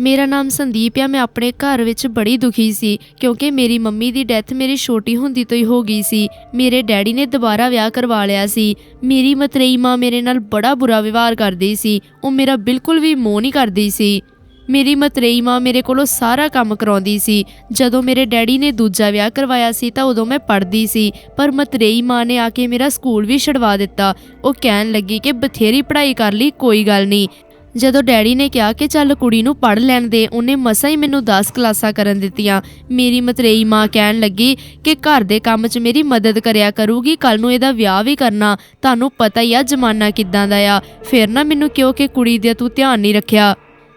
ਮੇਰਾ ਨਾਮ ਸੰਦੀਪ ਆ, ਮੈਂ ਆਪਣੇ ਘਰ ਵਿੱਚ ਬੜੀ ਦੁਖੀ ਸੀ, ਕਿਉਂਕਿ ਮੇਰੀ ਮੰਮੀ ਦੀ ਡੈਥ ਮੇਰੀ ਛੋਟੀ ਹੁੰਦੀ ਤੋਂ ਹੀ ਹੋ ਗਈ ਸੀ। ਮੇਰੇ ਡੈਡੀ ਨੇ ਦੁਬਾਰਾ ਵਿਆਹ ਕਰਵਾ ਲਿਆ ਸੀ। ਮੇਰੀ ਮਤਰੇਈ ਮਾਂ ਮੇਰੇ ਨਾਲ ਬੜਾ ਬੁਰਾ ਵਿਵਹਾਰ ਕਰਦੀ ਸੀ। ਉਹ ਮੇਰਾ ਬਿਲਕੁਲ ਵੀ ਮੋਹ ਨਹੀਂ ਕਰਦੀ ਸੀ। ਮੇਰੀ ਮਤਰੇਈ ਮਾਂ ਮੇਰੇ ਕੋਲੋਂ ਸਾਰਾ ਕੰਮ ਕਰਾਉਂਦੀ ਸੀ। ਜਦੋਂ ਮੇਰੇ ਡੈਡੀ ਨੇ ਦੂਜਾ ਵਿਆਹ ਕਰਵਾਇਆ ਸੀ ਤਾਂ ਉਦੋਂ ਮੈਂ ਪੜ੍ਹਦੀ ਸੀ, ਪਰ ਮਤਰੇਈ ਮਾਂ ਨੇ ਆ ਕੇ ਮੇਰਾ ਸਕੂਲ ਵੀ ਛਡਵਾ ਦਿੱਤਾ। ਉਹ ਕਹਿਣ ਲੱਗੀ ਕਿ ਬਥੇਰੀ ਪੜ੍ਹਾਈ ਕਰ ਲਈ, ਕੋਈ ਗੱਲ ਨਹੀਂ। ਜਦੋਂ ਡੈਡੀ ਨੇ ਕਿਹਾ ਕਿ ਚੱਲ ਕੁੜੀ ਨੂੰ ਪੜ੍ਹ ਲੈਣ ਦੇ, ਉਹਨੇ ਮਸਾਂ ਹੀ ਮੈਨੂੰ 10 ਕਲਾਸਾਂ ਕਰਨ ਦਿੱਤੀਆਂ। ਮੇਰੀ ਮਤਰੇਈ ਮਾਂ ਕਹਿਣ ਲੱਗੀ ਕਿ ਘਰ ਦੇ ਕੰਮ 'ਚ ਮੇਰੀ ਮਦਦ ਕਰਿਆ ਕਰੂਗੀ ਕੱਲ ਨੂੰ ਇਹਦਾ ਵਿਆਹ ਵੀ ਕਰਨਾ। ਤੁਹਾਨੂੰ ਪਤਾ ਹੀ ਆ ਜ਼ਮਾਨਾ ਕਿੱਦਾਂ ਦਾ ਆ। ਫਿਰ ਨਾ ਮੈਨੂੰ ਕਿਉਂ ਕਿ ਕੁੜੀ ਦੇ ਤੂੰ ਧਿਆਨ ਨਹੀਂ ਰੱਖਿਆ?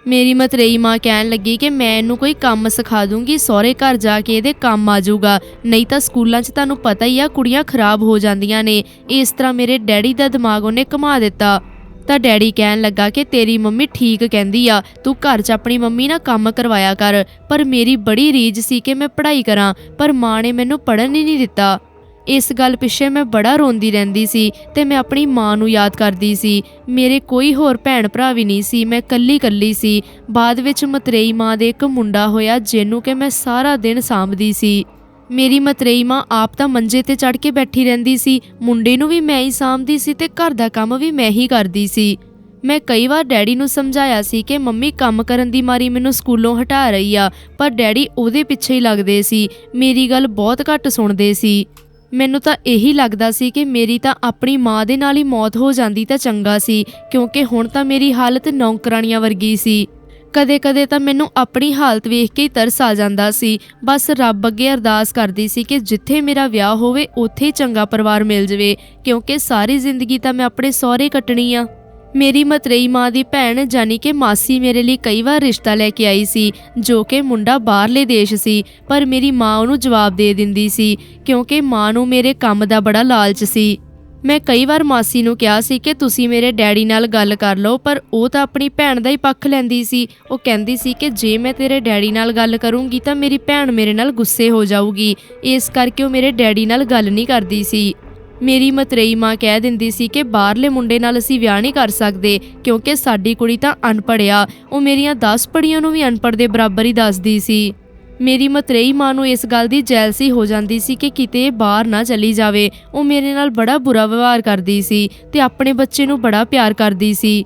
ਮੇਰੀ ਮਤਰੇਈ ਮਾਂ ਕਹਿਣ ਲੱਗੀ ਕਿ ਮੈਂ ਇਹਨੂੰ ਕੋਈ ਕੰਮ ਸਿਖਾ ਦੂੰਗੀ, ਸਹੁਰੇ ਘਰ ਜਾ ਕੇ ਇਹਦੇ ਕੰਮ ਆ ਜਾਊਗਾ। ਨਹੀਂ ਤਾਂ ਸਕੂਲਾਂ 'ਚ ਤੁਹਾਨੂੰ ਪਤਾ ਹੀ ਆ ਕੁੜੀਆਂ ਖਰਾਬ ਹੋ ਜਾਂਦੀਆਂ ਨੇ। ਇਸ ਤਰ੍ਹਾਂ ਮੇਰੇ ਡੈਡੀ ਦਾ ਦਿਮਾਗ ਉਹਨੇ ਘੁਮਾ ਦਿੱਤਾ। ਤਾਂ ਡੈਡੀ ਕਹਿਣ ਲੱਗਾ ਕਿ ਤੇਰੀ ਮੰਮੀ ਠੀਕ ਕਹਿੰਦੀ ਆ, ਤੂੰ ਘਰ 'ਚ ਆਪਣੀ ਮੰਮੀ ਨਾਲ ਕੰਮ ਕਰਵਾਇਆ ਕਰ, ਪਰ ਮੇਰੀ ਬੜੀ ਰੀਝ ਸੀ ਕਿ ਮੈਂ ਪੜ੍ਹਾਈ ਕਰਾਂ, ਪਰ ਮਾਂ ਨੇ ਮੈਨੂੰ ਪੜ੍ਹਨ ਹੀ ਨਹੀਂ ਦਿੱਤਾ। ਇਸ ਗੱਲ ਪਿੱਛੇ ਮੈਂ ਬੜਾ ਰੋਂਦੀ ਰਹਿੰਦੀ ਸੀ ਤੇ ਮੈਂ ਆਪਣੀ ਮਾਂ ਨੂੰ ਯਾਦ ਕਰਦੀ ਸੀ। ਮੇਰੇ ਕੋਈ ਹੋਰ ਭੈਣ ਭਰਾ ਵੀ ਨਹੀਂ ਸੀ, ਮੈਂ ਕੱਲੀ ਕੱਲੀ ਸੀ। ਬਾਅਦ ਵਿੱਚ ਮਤਰੇਈ ਮਾਂ ਦੇ ਇੱਕ ਮੁੰਡਾ ਹੋਇਆ, ਜਿਹਨੂੰ ਕਿ ਮੈਂ ਸਾਰਾ ਦਿਨ ਸਾਂਭਦੀ ਸੀ। ਮੇਰੀ ਮਤਰੇਈ ਮਾਂ ਆਪ ਤਾਂ ਮੰਜੇ ਤੇ ਚੜ ਕੇ ਬੈਠੀ ਰਹਿੰਦੀ ਸੀ। ਮੁੰਡੇ ਨੂੰ ਵੀ ਮੈਂ ਹੀ ਸਾਂਭਦੀ ਸੀ ਤੇ ਘਰ ਦਾ ਕੰਮ ਵੀ ਮੈਂ ਹੀ ਕਰਦੀ ਸੀ। ਮੈਂ ਕਈ ਵਾਰ ਡੈਡੀ ਨੂੰ ਸਮਝਾਇਆ ਸੀ ਕਿ ਮੰਮੀ ਕੰਮ ਕਰਨ ਦੀ ਮਾਰੀ ਮੈਨੂੰ ਸਕੂਲੋਂ ਹਟਾ ਰਹੀ ਆ, ਪਰ ਡੈਡੀ ਉਹਦੇ ਪਿੱਛੇ ਹੀ ਲੱਗਦੇ ਸੀ। ਮੇਰੀ ਗੱਲ ਬਹੁਤ ਘੱਟ ਸੁਣਦੇ ਸੀ। ਮੈਨੂੰ ਤਾਂ ਇਹੀ ਲੱਗਦਾ ਸੀ ਕਿ ਮੇਰੀ ਤਾਂ ਆਪਣੀ ਮਾਂ ਦੇ ਨਾਲ ਹੀ ਮੌਤ ਹੋ ਜਾਂਦੀ ਤਾਂ ਚੰਗਾ ਸੀ, ਕਿਉਂਕਿ ਹੁਣ ਤਾਂ ਮੇਰੀ ਹਾਲਤ ਨੌਕਰਾਣੀਆਂ ਵਰਗੀ ਸੀ। ਕਦੇ-ਕਦੇ ਤਾਂ ਮੈਨੂੰ ਆਪਣੀ ਹਾਲਤ ਵੇਖ ਕੇ ਹੀ ਤਰਸ ਆ ਜਾਂਦਾ ਸੀ। ਬਸ ਰੱਬ ਅੱਗੇ ਅਰਦਾਸ ਕਰਦੀ ਸੀ ਕਿ ਜਿੱਥੇ ਮੇਰਾ ਵਿਆਹ ਹੋਵੇ, ਉੱਥੇ ਹੀ ਚੰਗਾ ਪਰਿਵਾਰ ਮਿਲ ਜਵੇ, ਕਿਉਂਕਿ ਸਾਰੀ ਜ਼ਿੰਦਗੀ ਤਾਂ ਮੈਂ ਆਪਣੇ ਸਹੁਰੇ ਕੱਟਣੀ ਆ। ਮੇਰੀ ਮਤਰੇਈ ਮਾਂ ਦੀ ਭੈਣ ਜਾਨੀ ਕਿ ਮਾਸੀ ਮੇਰੇ ਲਈ ਕਈ ਵਾਰ ਰਿਸ਼ਤਾ ਲੈ ਕੇ ਆਈ ਸੀ, ਜੋ ਕਿ ਮੁੰਡਾ ਬਾਹਰਲੇ ਦੇਸ਼ ਸੀ, ਪਰ ਮੇਰੀ ਮਾਂ ਉਹਨੂੰ ਜਵਾਬ ਦੇ ਦਿੰਦੀ ਸੀ, ਕਿਉਂਕਿ ਮਾਂ ਨੂੰ ਮੇਰੇ ਕੰਮ ਦਾ ਬੜਾ ਲਾਲਚ ਸੀ। ਮੈਂ ਕਈ ਵਾਰ ਮਾਸੀ ਨੂੰ ਕਿਹਾ ਸੀ ਕਿ ਤੁਸੀਂ ਮੇਰੇ ਡੈਡੀ ਨਾਲ ਗੱਲ ਕਰ ਲਓ, ਪਰ ਉਹ ਤਾਂ ਆਪਣੀ ਭੈਣ ਦਾ ਹੀ ਪੱਖ ਲੈਂਦੀ ਸੀ। ਉਹ ਕਹਿੰਦੀ ਸੀ ਕਿ ਜੇ ਮੈਂ ਤੇਰੇ ਡੈਡੀ ਨਾਲ ਗੱਲ ਕਰੂੰਗੀ ਤਾਂ ਮੇਰੀ ਭੈਣ ਮੇਰੇ ਨਾਲ ਗੁੱਸੇ ਹੋ ਜਾਊਗੀ। ਇਸ ਕਰਕੇ ਉਹ ਮੇਰੇ ਡੈਡੀ ਨਾਲ ਗੱਲ ਨਹੀਂ ਕਰਦੀ ਸੀ। ਮੇਰੀ ਮਤਰੇਈ ਮਾਂ ਕਹਿ ਦਿੰਦੀ ਸੀ ਕਿ ਬਾਹਰਲੇ ਮੁੰਡੇ ਨਾਲ ਅਸੀਂ ਵਿਆਹ ਨਹੀਂ ਕਰ ਸਕਦੇ, ਕਿਉਂਕਿ ਸਾਡੀ ਕੁੜੀ ਤਾਂ ਅਨਪੜ੍ਹ ਆ। ਉਹ ਮੇਰੀਆਂ 10 ਪੜੀਆਂ ਨੂੰ ਵੀ ਅਨਪੜ੍ਹ ਦੇ ਬਰਾਬਰ ਹੀ ਦੱਸਦੀ ਸੀ। ਮੇਰੀ ਮਤਰੇਈ ਮਾਂ ਨੂੰ ਇਸ ਗੱਲ ਦੀ ਜੈਲਸੀ ਹੋ ਜਾਂਦੀ ਸੀ ਕਿ ਕਿਤੇ ਬਾਹਰ ਨਾ ਚਲੀ ਜਾਵੇ। ਉਹ ਮੇਰੇ ਨਾਲ ਬੜਾ ਬੁਰਾ ਵਿਵਹਾਰ ਕਰਦੀ ਸੀ ਤੇ ਆਪਣੇ ਬੱਚੇ ਨੂੰ ਬੜਾ ਪਿਆਰ ਕਰਦੀ ਸੀ।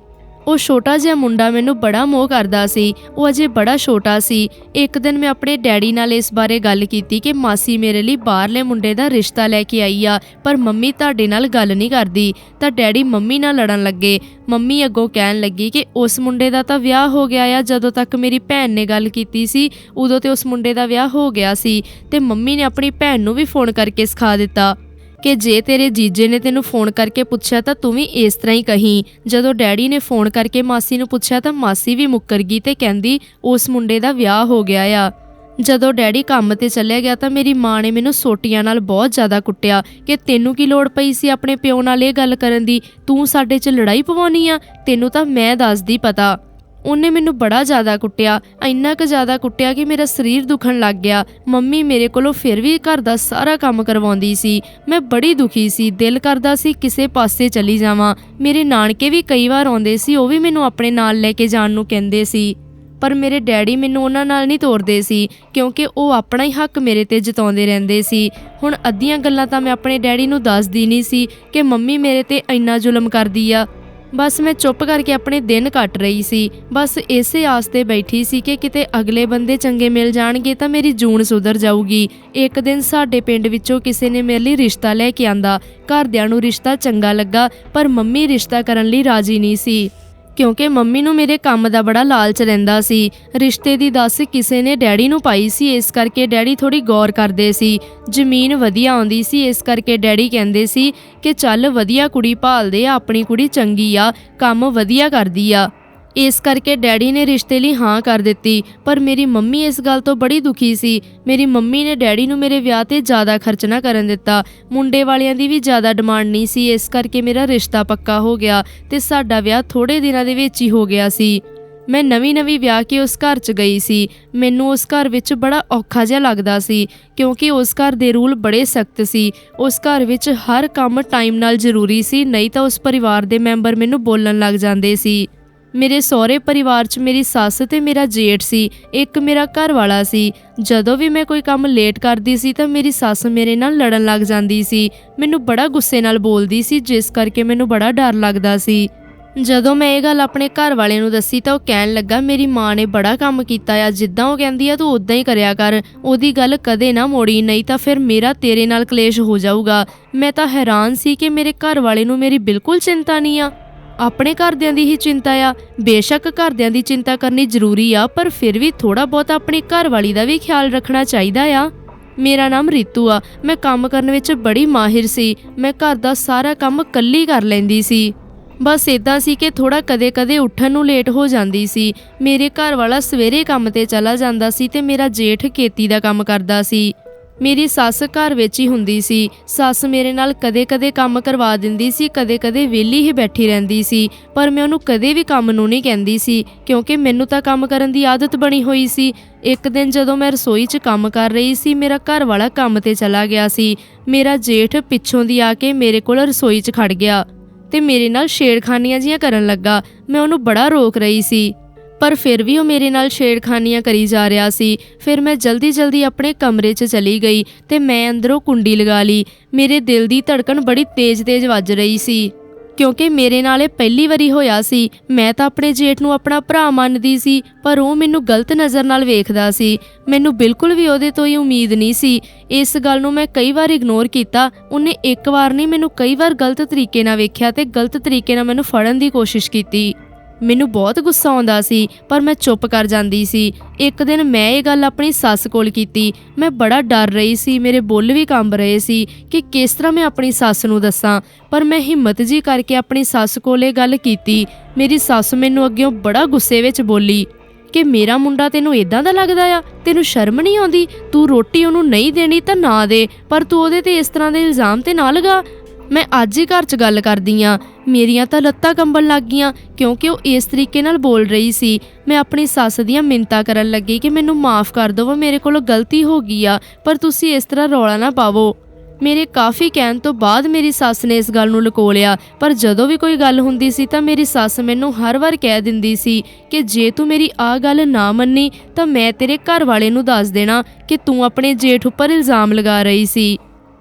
ਉਹ ਛੋਟਾ ਜਿਹਾ ਮੁੰਡਾ ਮੈਨੂੰ ਬੜਾ ਮੋਹ ਕਰਦਾ ਸੀ। ਉਹ ਅਜੇ ਬੜਾ ਛੋਟਾ ਸੀ। ਇੱਕ ਦਿਨ ਮੈਂ ਆਪਣੇ ਡੈਡੀ ਨਾਲ ਇਸ ਬਾਰੇ ਗੱਲ ਕੀਤੀ ਕਿ ਮਾਸੀ ਮੇਰੇ ਲਈ ਬਾਹਰਲੇ ਮੁੰਡੇ ਦਾ ਰਿਸ਼ਤਾ ਲੈ ਕੇ ਆਈ ਆ, ਪਰ ਮੰਮੀ ਤੁਹਾਡੇ ਨਾਲ ਗੱਲ ਨਹੀਂ ਕਰਦੀ। ਤਾਂ ਡੈਡੀ ਮੰਮੀ ਨਾਲ ਲੜਨ ਲੱਗੇ। ਮੰਮੀ ਅੱਗੋਂ ਕਹਿਣ ਲੱਗੀ ਕਿ ਉਸ ਮੁੰਡੇ ਦਾ ਤਾਂ ਵਿਆਹ ਹੋ ਗਿਆ ਆ, ਜਦੋਂ ਤੱਕ ਮੇਰੀ ਭੈਣ ਨੇ ਗੱਲ ਕੀਤੀ ਸੀ, ਉਦੋਂ ਤੇ ਉਸ ਮੁੰਡੇ ਦਾ ਵਿਆਹ ਹੋ ਗਿਆ ਸੀ। ਤੇ ਮੰਮੀ ਨੇ ਆਪਣੀ ਭੈਣ ਨੂੰ ਵੀ ਫੋਨ ਕਰਕੇ ਸਿਖਾ ਦਿੱਤਾ। ਕਿ ਜੇ ਤੇਰੇ ਜੀਜੇ ਨੇ ਤੈਨੂੰ ਫੋਨ ਕਰਕੇ ਪੁੱਛਿਆ ਤਾਂ ਤੂੰ ਵੀ ਇਸ ਤਰ੍ਹਾਂ ਹੀ ਕਹੀਂ। ਜਦੋਂ ਡੈਡੀ ਨੇ ਫੋਨ ਕਰਕੇ ਮਾਸੀ ਨੂੰ ਪੁੱਛਿਆ ਤਾਂ ਮਾਸੀ ਵੀ ਮੁੱਕਰ ਗਈ ਤੇ ਕਹਿੰਦੀ, ਉਸ ਮੁੰਡੇ ਦਾ ਵਿਆਹ ਹੋ ਗਿਆ ਆ। ਜਦੋਂ ਡੈਡੀ ਕੰਮ ਤੇ ਚੱਲਿਆ ਗਿਆ ਤਾਂ ਮੇਰੀ ਮਾਂ ਨੇ ਮੈਨੂੰ ਸੋਟੀਆਂ ਨਾਲ ਬਹੁਤ ਜ਼ਿਆਦਾ ਕੁੱਟਿਆ ਕਿ ਤੈਨੂੰ ਕੀ ਲੋੜ ਪਈ ਸੀ ਆਪਣੇ ਪਿਓ ਨਾਲ ਇਹ ਗੱਲ ਕਰਨ ਦੀ? ਤੂੰ ਸਾਡੇ 'ਚ ਲੜਾਈ ਪਵਾਉਣੀ ਆ? ਤੈਨੂੰ ਤਾਂ ਮੈਂ ਦੱਸਦੀ ਪਤਾ। ਉਹਨੇ ਮੈਨੂੰ ਬੜਾ ਜ਼ਿਆਦਾ ਕੁੱਟਿਆ, ਇੰਨਾ ਕੁ ਜ਼ਿਆਦਾ ਕੁੱਟਿਆ ਕਿ ਮੇਰਾ ਸਰੀਰ ਦੁਖਣ ਲੱਗ ਗਿਆ। ਮੰਮੀ ਮੇਰੇ ਕੋਲੋਂ ਫਿਰ ਵੀ ਘਰ ਦਾ ਸਾਰਾ ਕੰਮ ਕਰਵਾਉਂਦੀ ਸੀ। ਮੈਂ ਬੜੀ ਦੁਖੀ ਸੀ, ਦਿਲ ਕਰਦਾ ਸੀ ਕਿਸੇ ਪਾਸੇ ਚਲੀ ਜਾਵਾਂ। ਮੇਰੇ ਨਾਨਕੇ ਵੀ ਕਈ ਵਾਰ ਆਉਂਦੇ ਸੀ, ਉਹ ਵੀ ਮੈਨੂੰ ਆਪਣੇ ਨਾਲ ਲੈ ਕੇ ਜਾਣ ਨੂੰ ਕਹਿੰਦੇ ਸੀ। ਪਰ ਮੇਰੇ ਡੈਡੀ ਮੈਨੂੰ ਉਹਨਾਂ ਨਾਲ ਨਹੀਂ ਤੋਰਦੇ ਸੀ, ਕਿਉਂਕਿ ਉਹ ਆਪਣਾ ਹੀ ਹੱਕ ਮੇਰੇ ਤੇ ਜਤਾਉਂਦੇ ਰਹਿੰਦੇ ਸੀ। ਹੁਣ ਅੱਧੀਆਂ ਗੱਲਾਂ ਤਾਂ ਮੈਂ ਆਪਣੇ ਡੈਡੀ ਨੂੰ ਦੱਸਦੀ ਨਹੀਂ ਸੀ ਕਿ ਮੰਮੀ ਮੇਰੇ ਤੇ ਇੰਨਾ ਜ਼ੁਲਮ ਕਰਦੀ ਆ। ਬਸ ਮੈਂ ਚੁੱਪ ਕਰਕੇ ਆਪਣੇ ਦਿਨ ਕੱਟ ਰਹੀ ਸੀ। ਬਸ ਇਸੇ ਆਸ ਤੇ ਬੈਠੀ ਸੀ ਕਿ ਕਿਤੇ ਅਗਲੇ ਬੰਦੇ ਚੰਗੇ ਮਿਲ ਜਾਣਗੇ ਤਾਂ ਮੇਰੀ ਜੂਨ ਸੁਧਰ ਜਾਊਗੀ। ਇੱਕ ਦਿਨ ਸਾਡੇ ਪਿੰਡ ਵਿੱਚੋਂ ਕਿਸੇ ਨੇ ਮੇਰੇ ਲਈ ਰਿਸ਼ਤਾ ਲੈ ਕੇ ਆਂਦਾ। ਘਰਦਿਆਂ ਨੂੰ ਰਿਸ਼ਤਾ ਚੰਗਾ ਲੱਗਾ, ਪਰ ਮੰਮੀ ਰਿਸ਼ਤਾ ਕਰਨ ਲਈ ਰਾਜੀ ਨਹੀਂ ਸੀ। ਕਿਉਂਕਿ ਮੰਮੀ ਨੂੰ ਮੇਰੇ ਕੰਮ ਦਾ ਬੜਾ ਲਾਲਚ ਰਹਿੰਦਾ ਸੀ। ਰਿਸ਼ਤੇ ਦੀ ਦੱਸ ਕਿਸੇ ਨੇ ਡੈਡੀ ਨੂੰ ਪਾਈ ਸੀ, ਇਸ ਕਰਕੇ ਡੈਡੀ ਥੋੜੀ ਗੌਰ ਕਰਦੇ ਸੀ। ਜ਼ਮੀਨ ਵਧੀਆ ਆਉਂਦੀ ਸੀ, ਇਸ ਕਰਕੇ ਡੈਡੀ ਕਹਿੰਦੇ ਸੀ ਕਿ ਚੱਲ ਵਧੀਆ ਕੁੜੀ ਭਾਲਦੇ ਆ, ਆਪਣੀ ਕੁੜੀ ਚੰਗੀ ਆ, ਕੰਮ ਵਧੀਆ ਕਰਦੀ ਆ। ਇਸ ਕਰਕੇ ਡੈਡੀ ਨੇ ਰਿਸ਼ਤੇ ਲਈ ਹਾਂ ਕਰ ਦਿੱਤੀ, ਪਰ ਮੇਰੀ ਮੰਮੀ ਇਸ ਗੱਲ ਤੋਂ ਬੜੀ ਦੁਖੀ ਸੀ। ਮੇਰੀ ਮੰਮੀ ਨੇ ਡੈਡੀ ਨੂੰ ਮੇਰੇ ਵਿਆਹ ਤੇ ਜ਼ਿਆਦਾ ਖਰਚ ਨਾ ਕਰਨ ਦਿੱਤਾ। ਮੁੰਡੇ ਵਾਲਿਆਂ ਦੀ ਵੀ ਜ਼ਿਆਦਾ ਡਿਮਾਂਡ ਨਹੀਂ ਸੀ, ਇਸ ਕਰਕੇ ਮੇਰਾ ਰਿਸ਼ਤਾ ਪੱਕਾ ਹੋ ਗਿਆ ਤੇ ਸਾਡਾ ਵਿਆਹ ਥੋੜੇ ਦਿਨਾਂ ਦੇ ਵਿੱਚ ਹੀ ਹੋ ਗਿਆ ਸੀ। ਮੈਂ ਨਵੀਂ-ਨਵੀਂ ਵਿਆਹ ਕੇ ਉਸ ਘਰ 'ਚ ਗਈ ਸੀ। ਮੈਨੂੰ ਉਸ ਘਰ ਵਿੱਚ ਬੜਾ ਔਖਾ ਜਿਹਾ ਲੱਗਦਾ ਸੀ, ਕਿਉਂਕਿ ਉਸ ਘਰ ਦੇ ਰੂਲ ਬੜੇ ਸਖਤ ਸੀ। ਉਸ ਘਰ ਵਿੱਚ ਹਰ ਕੰਮ ਟਾਈਮ ਨਾਲ ਜ਼ਰੂਰੀ ਸੀ, ਨਹੀਂ ਤਾਂ ਉਸ ਪਰਿਵਾਰ ਦੇ ਮੈਂਬਰ ਮੈਨੂੰ ਬੋਲਣ ਲੱਗ ਜਾਂਦੇ ਸੀ। ਮੇਰੇ ਸਹੁਰੇ ਪਰਿਵਾਰ 'ਚ ਮੇਰੀ ਸੱਸ ਤੇ ਮੇਰਾ ਜੇਠ ਸੀ, ਇੱਕ ਮੇਰਾ ਘਰ ਵਾਲਾ ਸੀ। ਜਦੋਂ ਵੀ ਮੈਂ ਕੋਈ ਕੰਮ ਲੇਟ ਕਰਦੀ ਸੀ ਤਾਂ ਮੇਰੀ ਸੱਸ ਮੇਰੇ ਨਾਲ ਲੜਨ ਲੱਗ ਜਾਂਦੀ ਸੀ। ਮੈਨੂੰ ਬੜਾ ਗੁੱਸੇ ਨਾਲ ਬੋਲਦੀ ਸੀ, ਜਿਸ ਕਰਕੇ ਮੈਨੂੰ ਬੜਾ ਡਰ ਲੱਗਦਾ ਸੀ। ਜਦੋਂ ਮੈਂ ਇਹ ਗੱਲ ਆਪਣੇ ਘਰ ਵਾਲੇ ਨੂੰ ਦੱਸੀ ਤਾਂ ਉਹ ਕਹਿਣ ਲੱਗਾ, ਮੇਰੀ ਮਾਂ ਨੇ ਬੜਾ ਕੰਮ ਕੀਤਾ ਆ, ਜਿੱਦਾਂ ਉਹ ਕਹਿੰਦੀ ਆ ਤੂੰ ਉਦਾਂ ਹੀ ਕਰਿਆ ਕਰ। ਉਹਦੀ ਗੱਲ ਕਦੇ ਨਾ ਮੋੜੀ, ਨਹੀਂ ਤਾਂ ਫਿਰ ਮੇਰਾ ਤੇਰੇ ਨਾਲ ਕਲੇਸ਼ ਹੋ ਜਾਊਗਾ। ਮੈਂ ਤਾਂ ਹੈਰਾਨ ਸੀ ਕਿ ਮੇਰੇ ਘਰ ਵਾਲੇ ਨੂੰ ਮੇਰੀ ਬਿਲਕੁਲ ਚਿੰਤਾ ਨਹੀਂ ਆ। ਆਪਣੇ ਘਰਦਿਆਂ ਦੀ ਹੀ ਚਿੰਤਾ ਆ। ਬੇਸ਼ੱਕ ਘਰਦਿਆਂ ਦੀ ਚਿੰਤਾ ਕਰਨੀ ਜ਼ਰੂਰੀ ਆ, ਪਰ ਫਿਰ ਵੀ ਥੋੜਾ ਬਹੁਤ ਆਪਣੀ ਘਰਵਾਲੀ ਦਾ ਵੀ ਖਿਆਲ ਰੱਖਣਾ ਚਾਹੀਦਾ ਆ। ਮੇਰਾ ਨਾਮ ਰੀਤੂ ਆ। ਮੈਂ ਕੰਮ ਕਰਨ ਵਿੱਚ ਬੜੀ ਮਾਹਿਰ ਸੀ। ਮੈਂ ਘਰ ਦਾ ਸਾਰਾ ਕੰਮ ਇਕੱਲੀ ਕਰ ਲੈਂਦੀ ਸੀ। ਬਸ ਇਦਾਂ ਸੀ ਕਿ ਥੋੜਾ ਕਦੇ-ਕਦੇ ਉੱਠਣ ਨੂੰ ਲੇਟ ਹੋ ਜਾਂਦੀ ਸੀ। ਮੇਰੇ ਘਰ ਵਾਲਾ ਸਵੇਰੇ ਕੰਮ ਤੇ ਚਲਾ ਜਾਂਦਾ ਸੀ ਤੇ ਮੇਰਾ ਜੇਠ ਖੇਤੀ ਦਾ ਕੰਮ ਕਰਦਾ ਸੀ। ਮੇਰੀ ਸੱਸ ਘਰ ਵਿੱਚ ਹੀ ਹੁੰਦੀ ਸੀ। ਸੱਸ ਮੇਰੇ ਨਾਲ ਕਦੇ-ਕਦੇ ਕੰਮ ਕਰਵਾ ਦਿੰਦੀ ਸੀ, ਕਦੇ-ਕਦੇ ਵਿਹਲੀ ਹੀ ਬੈਠੀ ਰਹਿੰਦੀ ਸੀ। ਪਰ ਮੈਂ ਉਹਨੂੰ ਕਦੇ ਵੀ ਕੰਮ ਨੂੰ ਨਹੀਂ ਕਹਿੰਦੀ ਸੀ, ਕਿਉਂਕਿ ਮੈਨੂੰ ਤਾਂ ਕੰਮ ਕਰਨ ਦੀ ਆਦਤ ਬਣੀ ਹੋਈ ਸੀ। ਇੱਕ ਦਿਨ ਜਦੋਂ ਮੈਂ ਰਸੋਈ 'ਚ ਕੰਮ ਕਰ ਰਹੀ ਸੀ, ਮੇਰਾ ਘਰ ਵਾਲਾ ਕੰਮ ਤੇ ਚਲਾ ਗਿਆ ਸੀ। ਮੇਰਾ ਜੇਠ ਪਿੱਛੋਂ ਦੀ ਆ ਕੇ ਮੇਰੇ ਕੋਲ ਰਸੋਈ 'ਚ ਖੜ ਗਿਆ ਤੇ ਮੇਰੇ ਨਾਲ ਛੇੜਖਾਨੀਆਂ ਜੀਆਂ ਕਰਨ ਲੱਗਾ। ਮੈਂ ਉਹਨੂੰ ਬੜਾ ਰੋਕ ਰਹੀ ਸੀ। ਪਰ ਫਿਰ ਵੀ ਉਹ ਮੇਰੇ ਨਾਲ ਛੇੜਖਾਨੀਆਂ ਕਰੀ ਜਾ ਰਿਹਾ ਸੀ। ਫਿਰ ਮੈਂ ਜਲਦੀ-ਜਲਦੀ ਆਪਣੇ ਕਮਰੇ 'ਚ ਚਲੀ ਗਈ ਤੇ ਮੈਂ ਅੰਦਰੋਂ ਕੁੰਡੀ ਲਗਾ ਲਈ। ਮੇਰੇ ਦਿਲ ਦੀ ਧੜਕਣ ਬੜੀ ਤੇਜ਼-ਤੇਜ਼ ਵੱਜ ਰਹੀ ਸੀ। ਕਿਉਂਕਿ ਮੇਰੇ ਨਾਲ ਇਹ ਪਹਿਲੀ ਵਾਰੀ ਹੋਇਆ ਸੀ, ਮੈਂ ਤਾਂ ਆਪਣੇ ਜੇਠ ਨੂੰ ਆਪਣਾ ਭਰਾ ਮੰਨਦੀ ਸੀ, ਪਰ ਉਹ ਮੈਨੂੰ ਗਲਤ ਨਜ਼ਰ ਨਾਲ ਵੇਖਦਾ ਸੀ। ਮੈਨੂੰ ਬਿਲਕੁਲ ਵੀ ਉਹਦੇ ਤੋਂ ਹੀ ਉਮੀਦ ਨਹੀਂ ਸੀ। ਇਸ ਗੱਲ ਨੂੰ ਮੈਂ ਕਈ ਵਾਰ ਇਗਨੋਰ ਕੀਤਾ, ਉਹਨੇ ਇੱਕ ਵਾਰ ਨਹੀਂ ਮੈਨੂੰ ਕਈ ਵਾਰ ਗਲਤ ਤਰੀਕੇ ਨਾਲ ਵੇਖਿਆ ਤੇ ਗਲਤ ਤਰੀਕੇ ਨਾਲ ਮੈਨੂੰ ਫੜਨ ਦੀ ਕੋਸ਼ਿਸ਼ ਕੀਤੀ। ਮੈਨੂੰ ਬਹੁਤ ਗੁੱਸਾ ਆਉਂਦਾ ਸੀ, ਪਰ ਮੈਂ ਚੁੱਪ ਕਰ ਜਾਂਦੀ ਸੀ। ਇੱਕ ਦਿਨ ਮੈਂ ਇਹ ਗੱਲ ਆਪਣੀ ਸੱਸ ਕੋਲ ਕੀਤੀ। ਮੈਂ ਬੜਾ ਡਰ ਰਹੀ ਸੀ, ਮੇਰੇ ਬੁੱਲ ਵੀ ਕੰਬ ਰਹੇ ਸੀ ਕਿ ਕਿਸ ਤਰ੍ਹਾਂ ਮੈਂ ਆਪਣੀ ਸੱਸ ਨੂੰ ਦੱਸਾਂ। ਪਰ ਮੈਂ ਹਿੰਮਤ ਜੀ ਕਰਕੇ ਆਪਣੀ ਸੱਸ ਕੋਲ ਇਹ ਗੱਲ ਕੀਤੀ। ਮੇਰੀ ਸੱਸ ਮੈਨੂੰ ਅੱਗਿਓਂ ਬੜਾ ਗੁੱਸੇ ਵਿੱਚ ਬੋਲੀ, ਕਿ ਮੇਰਾ ਮੁੰਡਾ ਤੈਨੂੰ ਇਦਾਂ ਦਾ ਲੱਗਦਾ ਆ? ਤੈਨੂੰ ਸ਼ਰਮ ਨਹੀਂ ਆਉਂਦੀ? ਤੂੰ ਰੋਟੀ ਉਹਨੂੰ ਨਹੀਂ ਦੇਣੀ ਤਾਂ ਨਾ ਦੇ, ਪਰ ਤੂੰ ਉਹਦੇ ਤੇ ਇਸ ਤਰ੍ਹਾਂ ਦੇ ਇਲਜ਼ਾਮ ਤੇ ਨਾ ਲਗਾ। ਮੈਂ ਅੱਜ ਹੀ ਘਰ 'ਚ ਗੱਲ ਕਰਦੀ ਆ। ਮੇਰੀਆਂ ਤਾਂ ਲੱਤਾਂ ਕੰਬਣ ਲੱਗ ਗਈਆਂ, ਕਿਉਂਕਿ ਉਹ ਇਸ ਤਰੀਕੇ ਨਾਲ ਬੋਲ ਰਹੀ ਸੀ। ਮੈਂ ਆਪਣੀ ਸੱਸ ਦੀਆਂ ਮਿੰਤਾ ਕਰਨ ਲੱਗੀ ਕਿ ਮੈਨੂੰ ਮਾਫ ਕਰ ਦਿਓ ਮੇਰੇ ਕੋਲੋਂ ਗਲਤੀ ਹੋ ਗਈ ਆ, ਪਰ ਤੁਸੀਂ ਇਸ ਤਰ੍ਹਾਂ ਰੌਲਾ ਨਾ ਪਾਵੋ। ਮੇਰੇ ਕਾਫੀ ਕਹਿਣ ਤੋਂ ਬਾਅਦ ਮੇਰੀ ਸੱਸ ਨੇ ਇਸ ਗੱਲ ਨੂੰ ਲੁਕੋ ਲਿਆ ਪਰ ਜਦੋਂ ਵੀ ਕੋਈ ਗੱਲ ਹੁੰਦੀ ਸੀ ਤਾਂ ਮੇਰੀ ਸੱਸ ਮੈਨੂੰ ਹਰ ਵਾਰ ਕਹਿ ਦਿੰਦੀ ਸੀ ਕਿ ਜੇ ਤੂੰ ਮੇਰੀ ਆ ਗੱਲ ਨਾ ਮੰਨੀ, ਤਾਂ ਮੈਂ ਤੇਰੇ ਘਰ ਵਾਲੇ ਨੂੰ ਦੱਸ ਦੇਣਾ ਕਿ ਤੂੰ ਆਪਣੇ ਜੇਠ ਉੱਪਰ ਇਲਜ਼ਾਮ ਲਗਾ ਰਹੀ ਸੀ।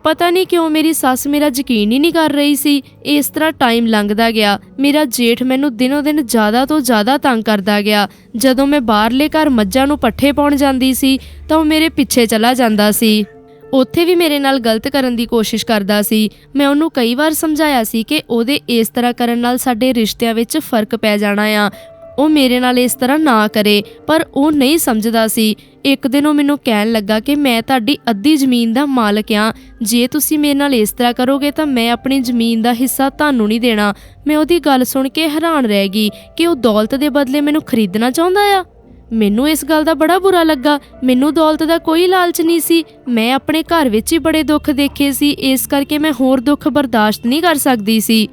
ਪਤਾ ਨਹੀਂ ਕਿਉਂ ਮੇਰੀ ਸੱਸ ਮੇਰਾ ਯਕੀਨ ਹੀ ਨਹੀਂ ਕਰ ਰਹੀ ਸੀ। ਇਸ ਤਰ੍ਹਾਂ ਟਾਈਮ ਲੰਘਦਾ ਗਿਆ। ਮੇਰਾ ਜੇਠ ਮੈਨੂੰ ਦਿਨੋ ਦਿਨ ਜ਼ਿਆਦਾ ਤੋਂ ਜ਼ਿਆਦਾ ਤੰਗ ਕਰਦਾ ਗਿਆ। ਜਦੋਂ ਮੈਂ ਬਾਹਰਲੇ ਘਰ ਮੱਝਾਂ ਨੂੰ ਪੱਠੇ ਪਾਉਣ ਜਾਂਦੀ ਸੀ, ਤਾਂ ਉਹ ਮੇਰੇ ਪਿੱਛੇ ਚਲਾ ਜਾਂਦਾ ਸੀ। ਉੱਥੇ ਵੀ ਮੇਰੇ ਨਾਲ ਗਲਤ ਕਰਨ ਦੀ ਕੋਸ਼ਿਸ਼ ਕਰਦਾ ਸੀ। ਮੈਂ ਉਹਨੂੰ ਕਈ ਵਾਰ ਸਮਝਾਇਆ ਸੀ ਕਿ ਉਹਦੇ ਇਸ ਤਰ੍ਹਾਂ ਕਰਨ ਨਾਲ ਸਾਡੇ ਰਿਸ਼ਤਿਆਂ ਵਿੱਚ ਫ਼ਰਕ ਪੈ ਜਾਣਾ ਆ। ਉਹ ਮੇਰੇ ਨਾਲ ਇਸ ਤਰ੍ਹਾਂ ਨਾ ਕਰੇ, ਪਰ ਉਹ ਨਹੀਂ ਸਮਝਦਾ ਸੀ। ਇੱਕ ਦਿਨ ਉਹ ਮੈਨੂੰ ਕਹਿਣ ਲੱਗਾ ਕਿ ਮੈਂ ਤੁਹਾਡੀ ਅੱਧੀ ਜ਼ਮੀਨ ਦਾ ਮਾਲਕ ਆ। ਜੇ ਤੁਸੀਂ ਮੇਰੇ ਨਾਲ ਇਸ ਤਰ੍ਹਾਂ ਕਰੋਗੇ ਤਾਂ ਮੈਂ ਆਪਣੀ ਜ਼ਮੀਨ ਦਾ ਹਿੱਸਾ ਤੁਹਾਨੂੰ ਨਹੀਂ ਦੇਣਾ। ਮੈਂ ਉਹਦੀ ਗੱਲ ਸੁਣ ਕੇ ਹੈਰਾਨ ਰਹਿ ਗਈ ਕਿ ਉਹ ਦੌਲਤ ਦੇ ਬਦਲੇ ਮੈਨੂੰ ਖਰੀਦਣਾ ਚਾਹੁੰਦਾ ਆ। ਮੈਨੂੰ ਇਸ ਗੱਲ ਦਾ ਬੜਾ ਬੁਰਾ ਲੱਗਾ। ਮੈਨੂੰ ਦੌਲਤ ਦਾ ਕੋਈ ਲਾਲਚ ਨਹੀਂ ਸੀ। ਮੈਂ ਆਪਣੇ ਘਰ ਵਿੱਚ ਹੀ ਬੜੇ ਦੁੱਖ ਦੇਖੇ ਸੀ। ਇਸ ਕਰਕੇ ਮੈਂ ਹੋਰ ਦੁੱਖ ਬਰਦਾਸ਼ਤ ਨਹੀਂ ਕਰ ਸਕਦੀ ਸੀ।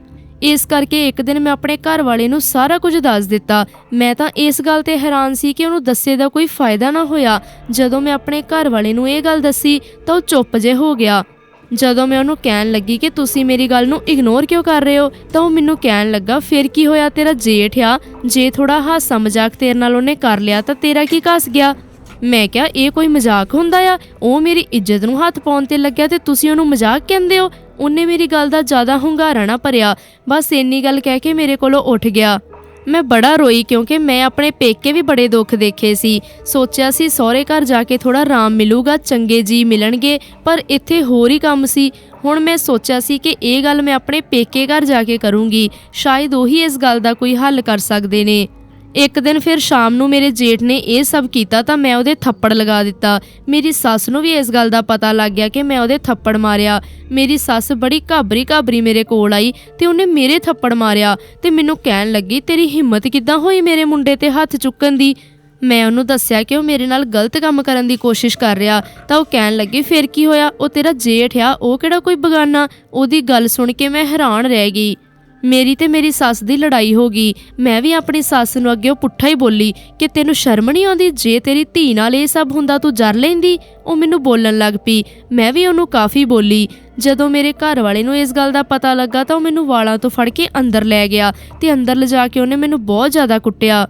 ਇਸ ਕਰਕੇ ਇੱਕ ਦਿਨ ਮੈਂ ਆਪਣੇ ਘਰ ਵਾਲੇ ਨੂੰ ਸਾਰਾ ਕੁਝ ਦੱਸ ਦਿੱਤਾ। ਮੈਂ ਤਾਂ ਇਸ ਗੱਲ ਤੇ ਹੈਰਾਨ ਸੀ ਕਿ ਉਹਨੂੰ ਦੱਸੇ ਦਾ ਕੋਈ ਫਾਇਦਾ ਨਾ ਹੋਇਆ। ਜਦੋਂ ਮੈਂ ਆਪਣੇ ਘਰ ਵਾਲੇ ਨੂੰ ਇਹ ਗੱਲ ਦੱਸੀ, ਤਾਂ ਉਹ ਚੁੱਪ ਜੇ ਹੋ ਗਿਆ। ਜਦੋਂ ਮੈਂ ਉਹਨੂੰ ਕਹਿਣ ਲੱਗੀ ਕਿ ਤੁਸੀਂ ਮੇਰੀ ਗੱਲ ਨੂੰ ਇਗਨੋਰ ਕਿਉਂ ਕਰ ਰਹੇ ਹੋ, ਤਾਂ ਉਹ ਮੈਨੂੰ ਕਹਿਣ ਲੱਗਾ, ਫਿਰ ਕੀ ਹੋਇਆ? ਤੇਰਾ ਜੇਠ ਆ। ਜੇ ਥੋੜਾ ਹਾਸਾ ਮਜ਼ਾਕ ਤੇਰੇ ਨਾਲ ਉਹਨੇ ਕਰ ਲਿਆ, ਤਾਂ ਤੇਰਾ ਕੀ ਘਸ ਗਿਆ? ਮੈਂ ਕਿਹਾ, ਇਹ ਕੋਈ ਮਜ਼ਾਕ ਹੁੰਦਾ ਆ? ਉਹ ਮੇਰੀ ਇੱਜ਼ਤ ਨੂੰ ਹੱਥ ਪਾਉਣ ਤੇ ਲੱਗਿਆ ਤੇ ਤੁਸੀਂ ਉਹਨੂੰ ਮਜ਼ਾਕ ਕਹਿੰਦੇ ਹੋ? ਉਹਨੇ ਮੇਰੀ ਗੱਲ ਦਾ ਜ਼ਿਆਦਾ ਹੁੰਗਾਰਾ ਨਾ ਭਰਿਆ। ਬਸ ਇੰਨੀ ਗੱਲ ਕਹਿ ਕੇ ਮੇਰੇ ਕੋਲੋਂ ਉੱਠ ਗਿਆ। ਮੈਂ ਬੜਾ ਰੋਈ ਕਿਉਂਕਿ ਮੈਂ ਆਪਣੇ ਪੇਕੇ ਵੀ ਬੜੇ ਦੁੱਖ ਦੇਖੇ ਸੀ। ਸੋਚਿਆ ਸੀ ਸਹੁਰੇ ਘਰ ਜਾ ਕੇ ਥੋੜਾ ਆਰਾਮ ਮਿਲੂਗਾ, ਚੰਗੇ ਜੀ ਮਿਲਣਗੇ, ਪਰ ਇੱਥੇ ਹੋਰ ਹੀ ਕੰਮ ਸੀ। ਹੁਣ ਮੈਂ ਸੋਚਿਆ ਸੀ ਕਿ ਇਹ ਗੱਲ ਮੈਂ ਆਪਣੇ ਪੇਕੇ ਘਰ ਜਾ ਕੇ ਕਰੂੰਗੀ। ਸ਼ਾਇਦ ਉਹੀ ਇਸ ਗੱਲ ਦਾ ਕੋਈ ਹੱਲ ਕਰ ਸਕਦੇ ਨੇ। ਇੱਕ ਦਿਨ ਫਿਰ ਸ਼ਾਮ ਨੂੰ ਮੇਰੇ ਜੇਠ ਨੇ ਇਹ ਸਭ ਕੀਤਾ ਤਾਂ ਮੈਂ ਉਹਦੇ ਥੱਪੜ ਲਗਾ ਦਿੱਤਾ। ਮੇਰੀ ਸੱਸ ਨੂੰ ਵੀ ਇਸ ਗੱਲ ਦਾ ਪਤਾ ਲੱਗ ਗਿਆ ਕਿ ਮੈਂ ਉਹਦੇ ਥੱਪੜ ਮਾਰਿਆ। ਮੇਰੀ ਸੱਸ ਬੜੀ ਘਾਬਰੀ ਘਾਬਰੀ ਮੇਰੇ ਕੋਲ ਆਈ ਤੇ ਉਹਨੇ ਮੇਰੇ ਥੱਪੜ ਮਾਰਿਆ ਤੇ ਮੈਨੂੰ ਕਹਿਣ ਲੱਗੀ, ਤੇਰੀ ਹਿੰਮਤ ਕਿੱਦਾਂ ਹੋਈ ਮੇਰੇ ਮੁੰਡੇ ਤੇ ਹੱਥ ਚੁੱਕਣ ਦੀ? ਮੈਂ ਉਹਨੂੰ ਦੱਸਿਆ ਕਿ ਉਹ ਮੇਰੇ ਨਾਲ ਗਲਤ ਕੰਮ ਕਰਨ ਦੀ ਕੋਸ਼ਿਸ਼ ਕਰ ਰਿਹਾ। ਤਾਂ ਉਹ ਕਹਿਣ ਲੱਗੀ, ਫਿਰ ਕੀ ਹੋਇਆ? ਉਹ ਤੇਰਾ ਜੇਠ ਆ, ਉਹ ਕਿਹੜਾ ਕੋਈ ਬਗਾਨਾ? ਉਹਦੀ ਗੱਲ ਸੁਣ ਕੇ ਮੈਂ ਹੈਰਾਨ ਰਹਿ ਗਈ। ਮੇਰੀ ਤੇ ਮੇਰੀ ਸੱਸ ਦੀ ਲੜਾਈ ਹੋ ਗਈ। ਮੈਂ ਵੀ ਆਪਣੀ ਸੱਸ ਨੂੰ ਅੱਗੇ ਉਹ ਪੁੱਠਾ ਹੀ ਬੋਲੀ ਕਿ ਤੈਨੂੰ ਸ਼ਰਮ ਨਹੀਂ ਆਉਂਦੀ ਜੇ ਤੇਰੀ ਧੀ ਨਾਲ ਇਹ ਸਭ ਹੁੰਦਾ ਤੂੰ ਜਰ ਲੈਂਦੀ? ਉਹ ਮੈਨੂੰ ਬੋਲਣ ਲੱਗ ਪਈ। ਮੈਂ ਵੀ ਉਹਨੂੰ ਕਾਫੀ ਬੋਲੀ। ਜਦੋਂ ਮੇਰੇ ਘਰ ਵਾਲੇ ਨੂੰ ਇਸ ਗੱਲ ਦਾ ਪਤਾ ਲੱਗਾ ਤਾਂ ਉਹ ਮੈਨੂੰ ਵਾਲਾਂ ਤੋਂ ਫੜ ਕੇ ਅੰਦਰ ਲੈ ਗਿਆ ਤੇ ਅੰਦਰ ਲਿਜਾ ਕੇ ਉਹਨੇ ਮੈਨੂੰ ਬਹੁਤ ਜ਼ਿਆਦਾ ਕੁੱਟਿਆ।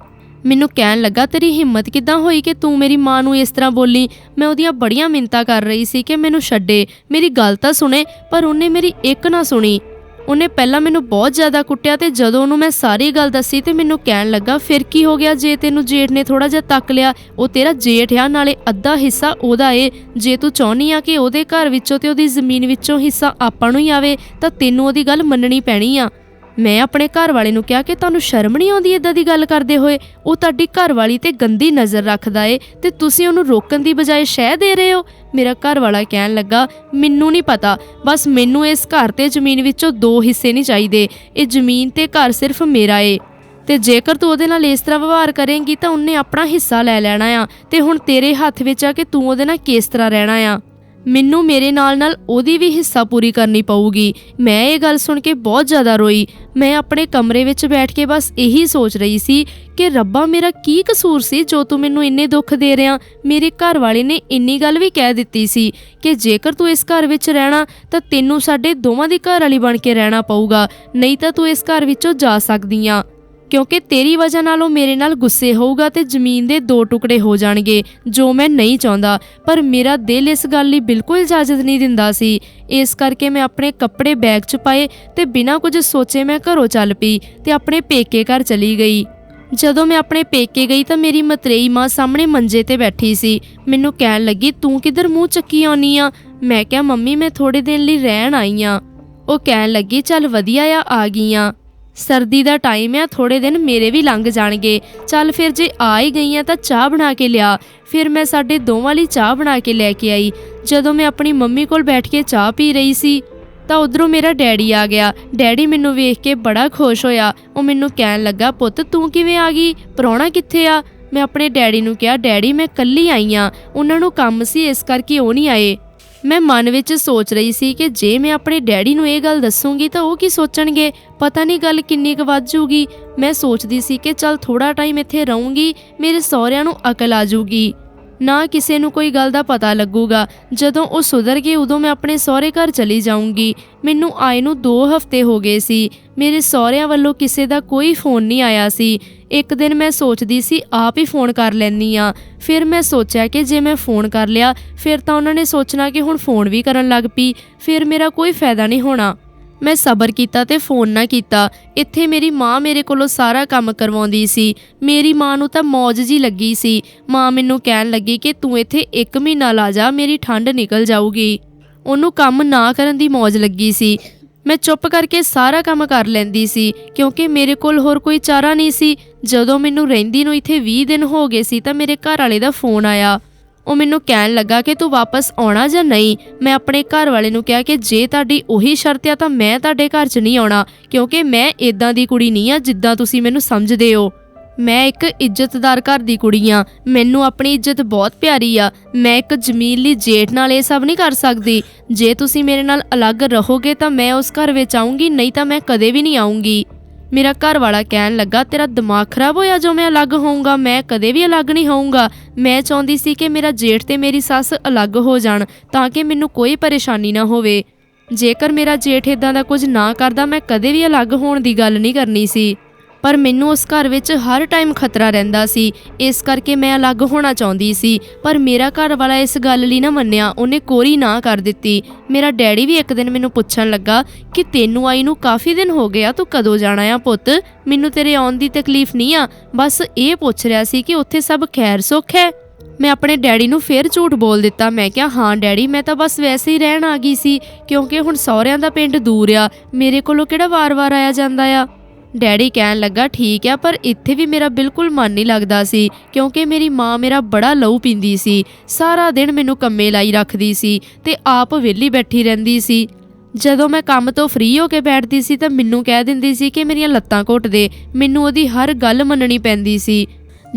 ਮੈਨੂੰ ਕਹਿਣ ਲੱਗਾ, ਤੇਰੀ ਹਿੰਮਤ ਕਿੱਦਾਂ ਹੋਈ ਕਿ ਤੂੰ ਮੇਰੀ ਮਾਂ ਨੂੰ ਇਸ ਤਰ੍ਹਾਂ ਬੋਲੀ? ਮੈਂ ਉਹਦੀਆਂ ਬੜੀਆਂ ਮਿੰਤਾ ਕਰ ਰਹੀ ਸੀ ਕਿ ਮੈਨੂੰ ਛੱਡੇ। ਮੇਰੀ ਗੱਲ ਤਾਂ ਸੁਣੇ, ਪਰ ਉਹਨੇ ਮੇਰੀ ਇੱਕ ਨਾ ਸੁਣੀ। ਉਹਨੇ ਪਹਿਲਾਂ ਮੈਨੂੰ ਬਹੁਤ ਜ਼ਿਆਦਾ ਕੁੱਟਿਆ ਤੇ ਜਦੋਂ ਉਹਨੂੰ ਮੈਂ ਸਾਰੀ ਗੱਲ ਦੱਸੀ ਤੇ ਮੈਨੂੰ ਕਹਿਣ ਲੱਗਾ, ਫਿਰ ਕੀ ਹੋ ਗਿਆ? ਜੇ ਤੈਨੂੰ ਜੇਠ ਨੇ ਥੋੜਾ ਜਿਹਾ ਤੱਕ ਲਿਆ, ਉਹ ਤੇਰਾ ਜੇਠ ਆ, ਨਾਲੇ ਅੱਧਾ ਹਿੱਸਾ ਉਹਦਾ ਏ। ਜੇ ਤੂੰ ਚਾਹਨੀ ਆ ਕਿ ਉਹਦੇ ਘਰ ਵਿੱਚੋਂ ਤੇ ਉਹਦੀ ਜ਼ਮੀਨ ਵਿੱਚੋਂ ਹਿੱਸਾ ਆਪਾਂ ਨੂੰ ਹੀ ਆਵੇ, ਤਾਂ ਤੈਨੂੰ ਉਹਦੀ ਗੱਲ ਮੰਨਣੀ ਪੈਣੀ ਆ। ਮੈਂ ਆਪਣੇ ਘਰ ਵਾਲੇ ਨੂੰ ਕਿਹਾ ਕਿ ਤੁਹਾਨੂੰ ਸ਼ਰਮ ਨਹੀਂ ਆਉਂਦੀ ਇਦਾਂ ਦੀ ਗੱਲ ਕਰਦੇ ਹੋਏ? ਉਹ ਤੁਹਾਡੀ ਘਰ ਵਾਲੀ ਤੇ ਗੰਦੀ ਨਜ਼ਰ ਰੱਖਦਾ ਏ ਤੇ ਤੁਸੀਂ ਉਹਨੂੰ ਰੋਕਣ ਦੀ ਬਜਾਏ ਸ਼ਹਿ ਦੇ ਰਹੇ ਹੋ? ਮੇਰਾ ਘਰ ਵਾਲਾ ਕਹਿਣ ਲੱਗਾ, ਮੈਨੂੰ ਨਹੀਂ ਪਤਾ। ਬਸ ਮੈਨੂੰ ਇਸ ਘਰ ਤੇ ਜ਼ਮੀਨ ਵਿੱਚੋਂ ਦੋ ਹਿੱਸੇ ਨਹੀਂ ਚਾਹੀਦੇ। ਇਹ ਜ਼ਮੀਨ ਤੇ ਘਰ ਸਿਰਫ ਮੇਰਾ ਏ। ਤੇ ਜੇਕਰ ਤੂੰ ਉਹਦੇ ਨਾਲ ਇਸ ਤਰ੍ਹਾਂ ਵਿਵਹਾਰ ਕਰੇਂਗੀ ਤਾਂ ਉਹਨੇ ਆਪਣਾ ਹਿੱਸਾ ਲੈ ਲੈਣਾ ਆ। ਤੇ ਹੁਣ ਤੇਰੇ ਹੱਥ ਵਿੱਚ ਆ ਕਿ ਤੂੰ ਉਹਦੇ ਨਾਲ ਕਿਸ ਤਰ੍ਹਾਂ ਰਹਿਣਾ ਆ? ਮੈਨੂੰ ਮੇਰੇ ਨਾਲ ਨਾਲ ਉਹਦੀ ਵੀ ਹਿੱਸਾ ਪੂਰੀ ਕਰਨੀ ਪਊਗੀ। ਮੈਂ ਇਹ ਗੱਲ ਸੁਣ ਕੇ ਬਹੁਤ ਜ਼ਿਆਦਾ ਰੋਈ। ਮੈਂ ਆਪਣੇ ਕਮਰੇ ਵਿੱਚ ਬੈਠ ਕੇ ਬਸ ਇਹੀ ਸੋਚ ਰਹੀ ਸੀ ਕਿ ਰੱਬਾ ਮੇਰਾ ਕੀ ਕਸੂਰ ਸੀ ਜੋ ਤੂੰ ਮੈਨੂੰ ਇੰਨੇ ਦੁੱਖ ਦੇ ਰਿਹਾ ਮੇਰੇ ਘਰ ਵਾਲੇ ਨੇ ਇੰਨੀ ਗੱਲ ਵੀ ਕਹਿ ਦਿੱਤੀ ਸੀ ਕਿ ਜੇਕਰ ਤੂੰ ਇਸ ਘਰ ਵਿੱਚ ਰਹਿਣਾ ਤਾਂ ਤੈਨੂੰ ਸਾਡੇ ਦੋਵਾਂ ਦੀ ਘਰ ਵਾਲੀ ਬਣ ਕੇ ਰਹਿਣਾ ਪਊਗਾ। ਨਹੀਂ ਤਾਂ ਤੂੰ ਇਸ ਘਰ ਵਿੱਚੋਂ ਜਾ ਸਕਦੀ ਆ। ਕਿਉਂਕਿ ਤੇਰੀ ਵਜ੍ਹਾ ਨਾਲ ਉਹ ਮੇਰੇ ਨਾਲ ਗੁੱਸੇ ਹੋਊਗਾ ਤੇ ਜ਼ਮੀਨ ਦੇ ਦੋ ਟੁਕੜੇ ਹੋ ਜਾਣਗੇ, ਜੋ ਮੈਂ ਨਹੀਂ ਚਾਹੁੰਦਾ। ਪਰ ਮੇਰਾ ਦਿਲ ਇਸ ਗੱਲ ਲਈ ਬਿਲਕੁਲ ਇਜਾਜ਼ਤ ਨਹੀਂ ਦਿੰਦਾ ਸੀ। ਇਸ ਕਰਕੇ ਮੈਂ ਆਪਣੇ ਕੱਪੜੇ ਬੈਗ 'ਚ ਪਾਏ ਤੇ ਬਿਨਾਂ ਕੁਝ ਸੋਚੇ ਮੈਂ ਘਰੋਂ ਚੱਲ ਪਈ ਤੇ ਆਪਣੇ ਪੇਕੇ ਘਰ ਚਲੀ ਗਈ। ਜਦੋਂ ਮੈਂ ਆਪਣੇ ਪੇਕੇ ਗਈ ਤਾਂ ਮੇਰੀ ਮਤਰੇਈ ਮਾਂ ਸਾਹਮਣੇ ਮੰਜੇ ਤੇ ਬੈਠੀ ਸੀ। ਮੈਨੂੰ ਕਹਿਣ ਲੱਗੀ, ਤੂੰ ਕਿੱਧਰ ਮੂੰਹ ਚੱਕੀ ਆਉਣੀ ਆ? ਮੈਂ ਕਿਹਾ, ਮੰਮੀ, ਮੈਂ ਥੋੜੇ ਦਿਨ ਲਈ ਰਹਿਣ ਆਈ ਆ। ਉਹ ਕਹਿਣ ਲੱਗੀ, ਚੱਲ ਵਧੀਆ ਆ ਆ ਗਈ ਆ। ਸਰਦੀ ਦਾ ਟਾਈਮ ਆ ਥੋੜੇ ਦਿਨ ਮੇਰੇ ਵੀ ਲੰਘ ਜਾਣਗੇ। ਚੱਲ ਫਿਰ ਜੇ ਆ ਹੀ ਗਈ ਆ ਤਾਂ ਚਾਹ ਬਣਾ ਕੇ ਲਿਆ। ਫਿਰ ਮੈਂ ਸਾਡੇ ਦੋਵਾਂ ਲਈ ਚਾਹ ਬਣਾ ਕੇ ਲੈ ਕੇ ਆਈ। ਜਦੋਂ ਮੈਂ ਆਪਣੀ ਮੰਮੀ ਕੋਲ ਬੈਠ ਕੇ ਚਾਹ ਪੀ ਰਹੀ ਸੀ, ਤਾਂ ਉਧਰੋਂ ਮੇਰਾ ਡੈਡੀ ਆ ਗਿਆ। ਡੈਡੀ ਮੈਨੂੰ ਵੇਖ ਕੇ ਬੜਾ ਖੁਸ਼ ਹੋਇਆ। ਉਹ ਮੈਨੂੰ ਕਹਿਣ ਲੱਗਾ, ਪੁੱਤ, ਤੂੰ ਕਿਵੇਂ ਆ ਗਈ? ਪ੍ਰਾਹੁਣਾ ਕਿੱਥੇ ਆ? ਮੈਂ ਆਪਣੇ ਡੈਡੀ ਨੂੰ ਕਿਹਾ, ਡੈਡੀ, ਮੈਂ ਕੱਲੀ ਆਈ ਆ। ਉਹਨਾਂ ਨੂੰ ਕੰਮ ਸੀ, ਇਸ ਕਰਕੇ ਉਹ ਨਹੀਂ ਆਏ। ਮੈਂ ਮਨ ਵਿੱਚ ਸੋਚ ਰਹੀ ਸੀ ਕਿ ਜੇ ਮੈਂ ਆਪਣੇ ਡੈਡੀ ਨੂੰ ਇਹ ਗੱਲ ਦੱਸੂਗੀ ਤਾਂ ਉਹ ਕੀ ਸੋਚਣਗੇ? ਪਤਾ ਨਹੀਂ ਗੱਲ ਕਿੰਨੀ ਕੁ ਵੱਧ ਜੂਗੀ। ਮੈਂ ਸੋਚਦੀ ਸੀ ਕਿ ਚਲ ਥੋੜਾ ਟਾਈਮ ਇੱਥੇ ਰਹੂੰਗੀ, ਮੇਰੇ ਸਹੁਰਿਆਂ ਨੂੰ ਅਕਲ ਆ ਜੂਗੀ। ਨਾ ਕਿਸੇ ਨੂੰ ਕੋਈ ਗੱਲ ਦਾ ਪਤਾ ਲੱਗੂਗਾ। ਜਦੋਂ ਉਹ ਸੁਧਰ ਗਏ, ਉਦੋਂ ਮੈਂ ਆਪਣੇ ਸਹੁਰੇ ਘਰ ਚਲੀ ਜਾਊਂਗੀ। ਮੈਨੂੰ ਆਏ ਨੂੰ 2 ਹਫ਼ਤੇ ਹੋ ਗਏ ਸੀ। ਮੇਰੇ ਸਹੁਰਿਆਂ ਵੱਲੋਂ ਕਿਸੇ ਦਾ ਕੋਈ ਫੋਨ ਨਹੀਂ ਆਇਆ ਸੀ। ਇੱਕ ਦਿਨ ਮੈਂ ਸੋਚਦੀ ਸੀ, ਆਪ ਹੀ ਫੋਨ ਕਰ ਲੈਣੀ ਆ ਫਿਰ ਮੈਂ ਸੋਚਿਆ ਕਿ ਜੇ ਮੈਂ ਫੋਨ ਕਰ ਲਿਆ, ਫਿਰ ਤਾਂ ਉਹਨਾਂ ਨੇ ਸੋਚਣਾ ਕਿ ਹੁਣ ਫੋਨ ਵੀ ਕਰਨ ਲੱਗ ਪਈ। ਫਿਰ ਮੇਰਾ ਕੋਈ ਫਾਇਦਾ ਨਹੀਂ ਹੋਣਾ। ਮੈਂ ਸਬਰ ਕੀਤਾ ਤੇ ਫੋਨ ਨਾ ਕੀਤਾ। ਇੱਥੇ ਮੇਰੀ ਮਾਂ ਮੇਰੇ ਕੋਲੋਂ ਸਾਰਾ ਕੰਮ ਕਰਵਾਉਂਦੀ ਸੀ। ਮੇਰੀ ਮਾਂ ਨੂੰ ਤਾਂ ਮੌਜ ਜੀ ਲੱਗੀ ਸੀ। ਮਾਂ ਮੈਨੂੰ ਕਹਿਣ ਲੱਗੀ ਕਿ ਤੂੰ ਇੱਥੇ 1 ਮਹੀਨਾ ਲਾ ਜਾ, ਮੇਰੀ ਠੰਡ ਨਿਕਲ ਜਾਊਗੀ। ਉਹਨੂੰ ਕੰਮ ਨਾ ਕਰਨ ਦੀ ਮੌਜ ਲੱਗੀ ਸੀ। ਮੈਂ ਚੁੱਪ ਕਰਕੇ ਸਾਰਾ ਕੰਮ ਕਰ ਲੈਂਦੀ ਸੀ, ਕਿਉਂਕਿ ਮੇਰੇ ਕੋਲ ਹੋਰ ਕੋਈ ਚਾਰਾ ਨਹੀਂ ਸੀ। ਜਦੋਂ ਮੈਨੂੰ ਰਹਿੰਦੀ ਨੂੰ ਇੱਥੇ 20 ਦਿਨ ਹੋ ਗਏ ਸੀ ਤਾਂ ਮੇਰੇ ਘਰ ਵਾਲੇ ਦਾ ਫੋਨ ਆਇਆ। ਉਹ ਮੈਨੂੰ ਕਹਿਣ ਲੱਗਾ ਕਿ ਤੂੰ ਵਾਪਸ ਆਉਣਾ ਜਾਂ ਨਹੀਂ? ਮੈਂ ਆਪਣੇ ਘਰ ਵਾਲੇ ਨੂੰ ਕਿਹਾ ਕਿ ਜੇ ਤੁਹਾਡੀ ਉਹੀ ਸ਼ਰਤ ਆ ਤਾਂ ਮੈਂ ਤੁਹਾਡੇ ਘਰ 'ਚ ਨਹੀਂ ਆਉਣਾ, ਕਿਉਂਕਿ ਮੈਂ ਇਦਾਂ ਦੀ ਕੁੜੀ ਨਹੀਂ ਆ ਜਿੱਦਾਂ ਤੁਸੀਂ ਮੈਨੂੰ ਸਮਝਦੇ ਹੋ। ਮੈਂ ਇੱਕ ਇੱਜ਼ਤਦਾਰ ਘਰ ਦੀ ਕੁੜੀ ਆ। ਮੈਨੂੰ ਆਪਣੀ ਇੱਜ਼ਤ ਬਹੁਤ ਪਿਆਰੀ ਆ। ਮੈਂ ਇੱਕ ਜ਼ਮੀਨ ਜੇਠ ਨਾਲ ਇਹ ਸਭ ਨਹੀਂ ਕਰ ਸਕਦੀ। ਜੇ ਤੁਸੀਂ ਮੇਰੇ ਨਾਲ ਅਲੱਗ ਰਹੋਗੇ ਤਾਂ ਮੈਂ ਉਸ ਘਰ ਵਿੱਚ ਆਉਂਗੀ ਨਹੀਂ ਤਾਂ ਮੈਂ ਕਦੇ ਵੀ ਨਹੀਂ ਆਉਂਗੀ ਮੇਰਾ ਘਰ ਵਾਲਾ ਕਹਿਣ ਲੱਗਾ, ਤੇਰਾ ਦਿਮਾਗ ਖਰਾਬ ਹੋਇਆ ਜੋ ਮੈਂ ਅਲੱਗ ਹੋਊਂਗਾ? ਮੈਂ ਕਦੇ ਵੀ ਅਲੱਗ ਨਹੀਂ ਹੋਊਂਗਾ। ਮੈਂ ਚਾਹੁੰਦੀ ਸੀ ਕਿ ਮੇਰਾ ਜੇਠ ਤੇ ਮੇਰੀ ਸੱਸ ਅਲੱਗ ਹੋ ਜਾਣ, ਤਾਂ ਕਿ ਮੈਨੂੰ ਕੋਈ ਪਰੇਸ਼ਾਨੀ ਨਾ ਹੋਵੇ। ਜੇਕਰ ਮੇਰਾ ਜੇਠ ਇਦਾਂ ਦਾ ਕੁਝ ਨਾ ਕਰਦਾ, ਮੈਂ ਕਦੇ ਵੀ ਅਲੱਗ ਹੋਣ ਦੀ ਗੱਲ ਨਹੀਂ ਕਰਨੀ ਸੀ। ਪਰ ਮੈਨੂੰ ਉਸ ਘਰ ਵਿੱਚ ਹਰ ਟਾਈਮ ਖਤਰਾ ਰਹਿੰਦਾ ਸੀ। ਇਸ ਕਰਕੇ ਮੈਂ ਅਲੱਗ ਹੋਣਾ ਚਾਹੁੰਦੀ ਸੀ। ਪਰ ਮੇਰਾ ਘਰ ਵਾਲਾ ਇਸ ਗੱਲ ਲਈ ਨਾ ਮੰਨਿਆ, ਉਹਨੇ ਕੋਰੀ ਨਾ ਕਰ ਦਿੱਤੀ। ਮੇਰਾ ਡੈਡੀ ਵੀ ਇੱਕ ਦਿਨ ਮੈਨੂੰ ਪੁੱਛਣ ਲੱਗਾ ਕਿ ਤੈਨੂੰ ਆਈ ਨੂੰ ਕਾਫੀ ਦਿਨ ਹੋ ਗਿਆ, ਤੂੰ ਕਦੋਂ ਜਾਣਾ ਆ ਪੁੱਤ? ਮੈਨੂੰ ਤੇਰੇ ਆਉਣ ਦੀ ਤਕਲੀਫ ਨਹੀਂ ਆ। ਬਸ ਇਹ ਪੁੱਛ ਰਿਹਾ ਸੀ ਕਿ ਉੱਥੇ ਸਭ ਖੈਰ ਸੁੱਖ ਹੈ? ਮੈਂ ਆਪਣੇ ਡੈਡੀ ਨੂੰ ਫੇਰ ਝੂਠ ਬੋਲ ਦਿੱਤਾ। ਮੈਂ ਕਿਹਾ, ਹਾਂ ਡੈਡੀ, ਮੈਂ ਤਾਂ ਬਸ ਵੈਸੇ ਹੀ ਰਹਿਣ ਆ ਗਈ ਸੀ, ਕਿਉਂਕਿ ਹੁਣ ਸਹੁਰਿਆਂ ਦਾ ਪਿੰਡ ਦੂਰ ਆ। ਮੇਰੇ ਕੋਲੋਂ ਕਿਹੜਾ ਵਾਰ-ਵਾਰ ਆਇਆ ਜਾਂਦਾ ਆ? ਡੈਡੀ ਕਹਿਣ ਲੱਗਾ, ਠੀਕ ਆ, ਪਰ ਇੱਥੇ ਵੀ ਮੇਰਾ ਬਿਲਕੁਲ ਮਨ ਨਹੀਂ ਲੱਗਦਾ ਸੀ, ਕਿਉਂਕਿ ਮੇਰੀ ਮਾਂ ਮੇਰਾ ਬੜਾ ਲਹੂ ਪੀਂਦੀ ਸੀ, ਸਾਰਾ ਦਿਨ ਮੈਨੂੰ ਕੰਮੇ ਲਾਈ ਰੱਖਦੀ ਸੀ ਤੇ ਆਪ ਵਿਹਲੀ ਬੈਠੀ ਰਹਿੰਦੀ ਸੀ। ਜਦੋਂ ਮੈਂ ਕੰਮ ਤੋਂ ਫ੍ਰੀ ਹੋ ਕੇ ਬੈਠਦੀ ਸੀ ਤਾਂ ਮੈਨੂੰ ਕਹਿ ਦਿੰਦੀ ਸੀ ਕਿ ਮੇਰੀਆਂ ਲੱਤਾਂ ਘੁੱਟ ਦੇ, ਮੈਨੂੰ ਉਹਦੀ ਹਰ ਗੱਲ ਮੰਨਣੀ ਪੈਂਦੀ ਸੀ।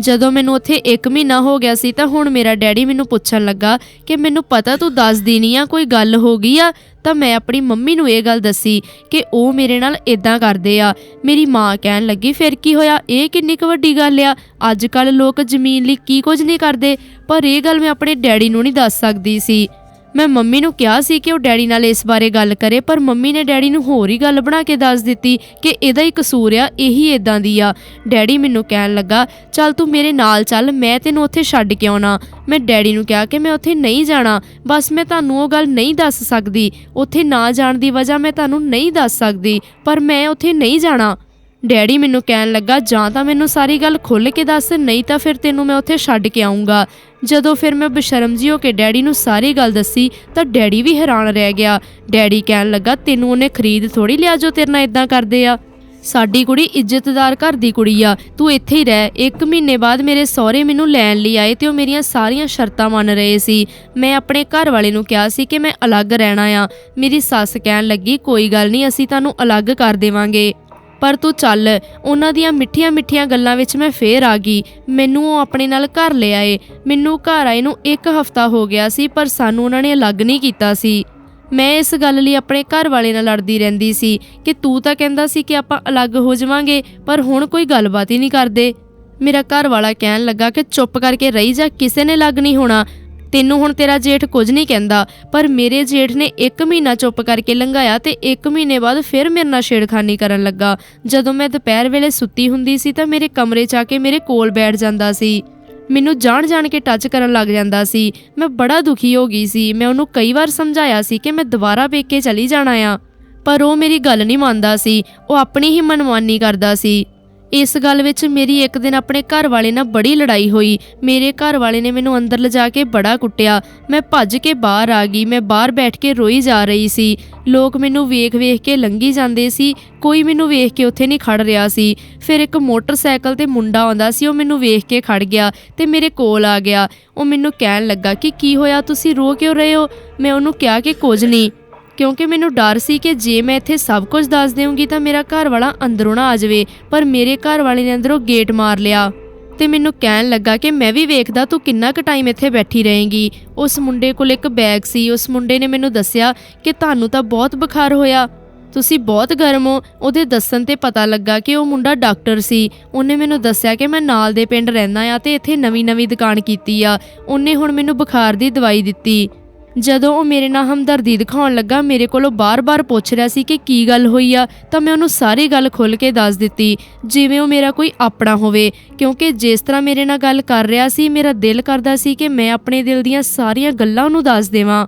ਜਦੋਂ ਮੈਨੂੰ ਉੱਥੇ 1 ਮਹੀਨਾ ਹੋ ਗਿਆ ਸੀ ਤਾਂ ਹੁਣ ਮੇਰਾ ਡੈਡੀ ਮੈਨੂੰ ਪੁੱਛਣ ਲੱਗਾ ਕਿ ਮੈਨੂੰ ਪਤਾ ਤੂੰ ਦੱਸਦੀ ਨਹੀਂ ਆ, ਕੋਈ ਗੱਲ ਹੋ ਗਈ ਆ? ਤਾਂ ਮੈਂ ਆਪਣੀ ਮੰਮੀ ਨੂੰ ਇਹ ਗੱਲ ਦੱਸੀ ਕਿ ਉਹ ਮੇਰੇ ਨਾਲ ਇਦਾਂ ਕਰਦੇ ਆ। ਮੇਰੀ ਮਾਂ ਕਹਿਣ ਲੱਗੀ, ਫਿਰ ਕੀ ਹੋਇਆ? ਇਹ ਕਿੰਨੀ ਕੁ ਵੱਡੀ ਗੱਲ ਆ? ਅੱਜ ਕੱਲ ਲੋਕ ਜ਼ਮੀਨ ਲਈ ਕੀ ਕੁਝ ਨਹੀਂ ਕਰਦੇ। ਪਰ ਇਹ ਗੱਲ ਮੈਂ ਆਪਣੇ ਡੈਡੀ ਨੂੰ ਨਹੀਂ ਦੱਸ ਸਕਦੀ ਸੀ। ਮੈਂ ਮੰਮੀ ਨੂੰ ਕਿਹਾ ਸੀ ਕਿ ਉਹ ਡੈਡੀ ਨਾਲ ਇਸ ਬਾਰੇ ਗੱਲ ਕਰੇ, ਪਰ ਮੰਮੀ ਨੇ ਡੈਡੀ ਨੂੰ ਹੋਰ ਹੀ ਗੱਲ ਬਣਾ ਕੇ ਦੱਸ ਦਿੱਤੀ ਕਿ ਇਹਦਾ ਹੀ ਕਸੂਰ ਆ, ਇਹੀ ਇਦਾਂ ਦੀ ਆ। ਡੈਡੀ ਮੈਨੂੰ ਕਹਿਣ ਲੱਗਾ, ਚੱਲ ਤੂੰ ਮੇਰੇ ਨਾਲ ਚੱਲ, ਮੈਂ ਤੈਨੂੰ ਉੱਥੇ ਛੱਡ ਕੇ ਆਉਣਾ। ਮੈਂ ਡੈਡੀ ਨੂੰ ਕਿਹਾ ਕਿ ਮੈਂ ਉੱਥੇ ਨਹੀਂ ਜਾਣਾ, ਬਸ ਮੈਂ ਤੁਹਾਨੂੰ ਉਹ ਗੱਲ ਨਹੀਂ ਦੱਸ ਸਕਦੀ। ਉੱਥੇ ਨਾ ਜਾਣ ਦੀ ਵਜ੍ਹਾ ਮੈਂ ਤੁਹਾਨੂੰ ਨਹੀਂ ਦੱਸ ਸਕਦੀ, ਪਰ ਮੈਂ ਉੱਥੇ ਨਹੀਂ ਜਾਣਾ। ਡੈਡੀ ਮੈਨੂੰ ਕਹਿਣ ਲੱਗਾ, ਜਾਂ ਤਾਂ ਮੈਨੂੰ ਸਾਰੀ ਗੱਲ ਖੁੱਲ੍ਹ ਕੇ ਦੱਸ, ਨਹੀਂ ਤਾਂ ਫਿਰ ਤੈਨੂੰ ਮੈਂ ਉੱਥੇ ਛੱਡ ਕੇ ਆਉਂਗਾ ਜਦੋਂ ਫਿਰ ਮੈਂ ਬਸ਼ਰਮ ਜੀ ਹੋ ਕੇ ਡੈਡੀ ਨੂੰ ਸਾਰੀ ਗੱਲ ਦੱਸੀ, ਤਾਂ ਡੈਡੀ ਵੀ ਹੈਰਾਨ ਰਹਿ ਗਿਆ। ਡੈਡੀ ਕਹਿਣ ਲੱਗਾ, ਤੈਨੂੰ ਉਹਨੇ ਖਰੀਦ ਥੋੜੀ ਲਿਆ ਜੋ ਤੇਰੇ ਨਾਲ ਇਦਾਂ ਕਰਦੇ ਆ। ਸਾਡੀ ਕੁੜੀ ਇੱਜ਼ਤਦਾਰ ਘਰ ਦੀ ਕੁੜੀ ਆ, ਤੂੰ ਇੱਥੇ ਹੀ ਰਹਿ। ਇੱਕ ਮਹੀਨੇ ਬਾਅਦ ਮੇਰੇ ਸਹੁਰੇ ਮੈਨੂੰ ਲੈਣ ਲਈ ਆਏ ਤੇ ਉਹ ਮੇਰੀਆਂ ਸਾਰੀਆਂ ਸ਼ਰਤਾਂ ਮੰਨ ਰਹੇ ਸੀ। ਮੈਂ ਆਪਣੇ ਘਰ ਵਾਲੇ ਨੂੰ ਕਿਹਾ ਸੀ ਕਿ ਮੈਂ ਅਲੱਗ ਰਹਿਣਾ ਆ। ਮੇਰੀ ਸੱਸ ਕਹਿਣ ਲੱਗੀ, ਕੋਈ ਗੱਲ ਨਹੀਂ, ਅਸੀਂ ਤੁਹਾਨੂੰ ਅਲੱਗ ਕਰ ਦੇਵਾਂਗੇ। ਪਰ ਤੂੰ ਚੱਲ, ਉਹਨਾਂ ਦੀਆਂ ਮਿੱਠੀਆਂ-ਮਿੱਠੀਆਂ ਗੱਲਾਂ ਵਿੱਚ ਮੈਂ ਫੇਰ ਆ ਗਈ। ਮੈਨੂੰ ਉਹ ਆਪਣੇ ਨਾਲ ਘਰ ਲੈ ਆਏ। ਮੈਨੂੰ ਘਰ ਆਏ ਨੂੰ ਇੱਕ ਹਫ਼ਤਾ ਹੋ ਗਿਆ ਸੀ, ਪਰ ਸਾਨੂੰ ਉਹਨਾਂ ਨੇ ਅਲੱਗ ਨਹੀਂ ਕੀਤਾ ਸੀ। ਮੈਂ ਇਸ ਗੱਲ ਲਈ ਆਪਣੇ ਘਰ ਵਾਲੇ ਨਾਲ ਲੜਦੀ ਰਹਿੰਦੀ ਸੀ ਕਿ ਤੂੰ ਤਾਂ ਕਹਿੰਦਾ ਸੀ ਕਿ ਆਪਾਂ ਅਲੱਗ ਹੋ ਜਾਵਾਂਗੇ, ਪਰ ਹੁਣ ਕੋਈ ਗੱਲਬਾਤ ਹੀ ਨਹੀਂ ਕਰਦੇ। ਮੇਰਾ ਘਰ ਵਾਲਾ ਕਹਿਣ ਲੱਗਾ ਕਿ ਚੁੱਪ ਕਰਕੇ ਰਹੀ ਜਾ, ਕਿਸੇ ਨੇ ਲੱਗ ਨਹੀਂ ਹੋਣਾ। ਤੈਨੂੰ ਹੁਣ ਤੇਰਾ ਜੇਠ ਕੁਝ ਨਹੀਂ ਕਹਿੰਦਾ, ਪਰ ਮੇਰੇ ਜੇਠ ਨੇ 1 ਮਹੀਨਾ ਚੁੱਪ ਕਰਕੇ ਲੰਘਾਇਆ ਤੇ 1 ਮਹੀਨੇ ਬਾਅਦ ਫਿਰ ਮੇਰੇ ਨਾਲ ਛੇੜਖਾਨੀ ਕਰਨ ਲੱਗਾ। ਜਦੋਂ ਮੈਂ ਦੁਪਹਿਰ ਵੇਲੇ ਸੁੱਤੀ ਹੁੰਦੀ ਸੀ ਤਾਂ ਮੇਰੇ ਕਮਰੇ 'ਚ ਆ ਕੇ ਮੇਰੇ ਕੋਲ ਬੈਠ ਜਾਂਦਾ ਸੀ। ਮੈਨੂੰ ਜਾਣ ਜਾਣ ਕੇ ਟੱਚ ਕਰਨ ਲੱਗ ਜਾਂਦਾ ਸੀ। ਮੈਂ ਬੜਾ ਦੁਖੀ ਹੋ ਗਈ ਸੀ। ਮੈਂ ਉਹਨੂੰ ਕਈ ਵਾਰ ਸਮਝਾਇਆ ਸੀ ਕਿ ਮੈਂ ਦੁਬਾਰਾ ਪੇਕੇ ਚਲੀ ਜਾਣਾ ਆ। ਪਰ ਉਹ ਮੇਰੀ ਗੱਲ ਨਹੀਂ ਮੰਨਦਾ ਸੀ। ਉਹ ਆਪਣੀ ਹੀ ਮਨਮਾਨੀ ਕਰਦਾ ਸੀ। ਇਸ ਗੱਲ ਵਿੱਚ ਮੇਰੀ ਇੱਕ ਦਿਨ ਆਪਣੇ ਘਰ ਵਾਲੇ ਨਾਲ ਬੜੀ ਲੜਾਈ ਹੋਈ। ਮੇਰੇ ਘਰ ਵਾਲੇ ਨੇ ਮੈਨੂੰ ਅੰਦਰ ਲਿਜਾ ਕੇ ਬੜਾ ਕੁੱਟਿਆ। ਮੈਂ ਭੱਜ ਕੇ ਬਾਹਰ ਆ ਗਈ। ਮੈਂ ਬਾਹਰ ਬੈਠ ਕੇ ਰੋਈ ਜਾ ਰਹੀ ਸੀ। ਲੋਕ ਮੈਨੂੰ ਵੇਖ-ਵੇਖ ਕੇ ਲੰਗੀ ਜਾਂਦੇ ਸੀ। ਕੋਈ ਮੈਨੂੰ ਵੇਖ ਕੇ ਉੱਥੇ ਨਹੀਂ ਖੜ ਰਿਹਾ ਸੀ। ਫਿਰ ਇੱਕ ਮੋਟਰਸਾਈਕਲ ਤੇ ਮੁੰਡਾ ਆਉਂਦਾ ਸੀ। ਉਹ ਮੈਨੂੰ ਵੇਖ ਕੇ ਖੜ ਗਿਆ ਤੇ ਮੇਰੇ ਕੋਲ ਆ ਗਿਆ। ਉਹ ਮੈਨੂੰ ਕਹਿਣ ਲੱਗਾ ਕਿ ਕੀ ਹੋਇਆ? ਤੁਸੀਂ ਰੋ ਕਿਉਂ ਰਹੇ ਹੋ? ਮੈਂ ਉਹਨੂੰ ਕਿਹਾ ਕਿ ਕੁਝ ਨਹੀਂ। ਕਿਉਂਕਿ ਮੈਨੂੰ ਡਰ ਸੀ ਕਿ ਜੇ ਮੈਂ ਇੱਥੇ ਸਭ ਕੁਝ ਦੱਸ ਦੇਵਾਂਗੀ ਤਾਂ ਮੇਰਾ ਘਰ ਵਾਲਾ ਅੰਦਰੋਂ ਨਾ ਆ ਜਾਵੇ, ਪਰ ਮੇਰੇ ਘਰ ਵਾਲੇ ਨੇ ਅੰਦਰੋਂ ਗੇਟ ਮਾਰ ਲਿਆ। ਤੇ ਮੈਨੂੰ ਕਹਿਣ ਲੱਗਾ ਕਿ ਮੈਂ ਵੀ ਵੇਖਦਾ ਤੂੰ ਕਿੰਨਾ ਕੁ ਟਾਈਮ ਇੱਥੇ ਬੈਠੀ ਰਹੇਂਗੀ। ਉਸ ਮੁੰਡੇ ਕੋਲ ਇੱਕ ਬੈਗ ਸੀ, ਉਸ ਮੁੰਡੇ ਨੇ ਮੈਨੂੰ ਦੱਸਿਆ ਕਿ ਤੁਹਾਨੂੰ ਤਾਂ ਬਹੁਤ ਬੁਖਾਰ ਹੋਇਆ। ਤੁਸੀਂ ਬਹੁਤ ਗਰਮ ਹੋ, ਉਹਦੇ ਦੱਸਣ ਤੇ ਪਤਾ ਲੱਗਾ ਕਿ ਉਹ ਮੁੰਡਾ ਡਾਕਟਰ ਸੀ। ਉਹਨੇ ਮੈਨੂੰ ਦੱਸਿਆ ਕਿ ਮੈਂ ਨਾਲ ਦੇ ਪਿੰਡ ਰਹਿੰਦਾ ਆ ਤੇ ਇੱਥੇ ਨਵੀਂ-ਨਵੀਂ ਦੁਕਾਨ ਕੀਤੀ ਆ। ਉਹਨੇ ਹੁਣ ਮੈਨੂੰ ਬੁਖਾਰ ਦੀ ਦਵਾਈ ਦਿੱਤੀ। ਜਦੋਂ ਉਹ ਮੇਰੇ ਨਾਲ ਹਮਦਰਦੀ ਦਿਖਾਉਣ ਲੱਗਾ, ਮੇਰੇ ਕੋਲੋਂ ਬਾਰ-ਬਾਰ ਪੁੱਛ ਰਿਹਾ ਸੀ ਕਿ ਕੀ ਗੱਲ ਹੋਈ ਆ, ਤਾਂ ਮੈਂ ਉਹਨੂੰ ਸਾਰੀ ਗੱਲ ਖੁੱਲ੍ਹ ਕੇ ਦੱਸ ਦਿੱਤੀ, ਜਿਵੇਂ ਉਹ ਮੇਰਾ ਕੋਈ ਆਪਣਾ ਹੋਵੇ। ਕਿਉਂਕਿ ਜਿਸ ਤਰ੍ਹਾਂ ਮੇਰੇ ਨਾਲ ਗੱਲ ਕਰ ਰਿਹਾ ਸੀ, ਮੇਰਾ ਦਿਲ ਕਰਦਾ ਸੀ ਕਿ ਮੈਂ ਆਪਣੇ ਦਿਲ ਦੀਆਂ ਸਾਰੀਆਂ ਗੱਲਾਂ ਉਹਨੂੰ ਦੱਸ ਦੇਵਾਂ।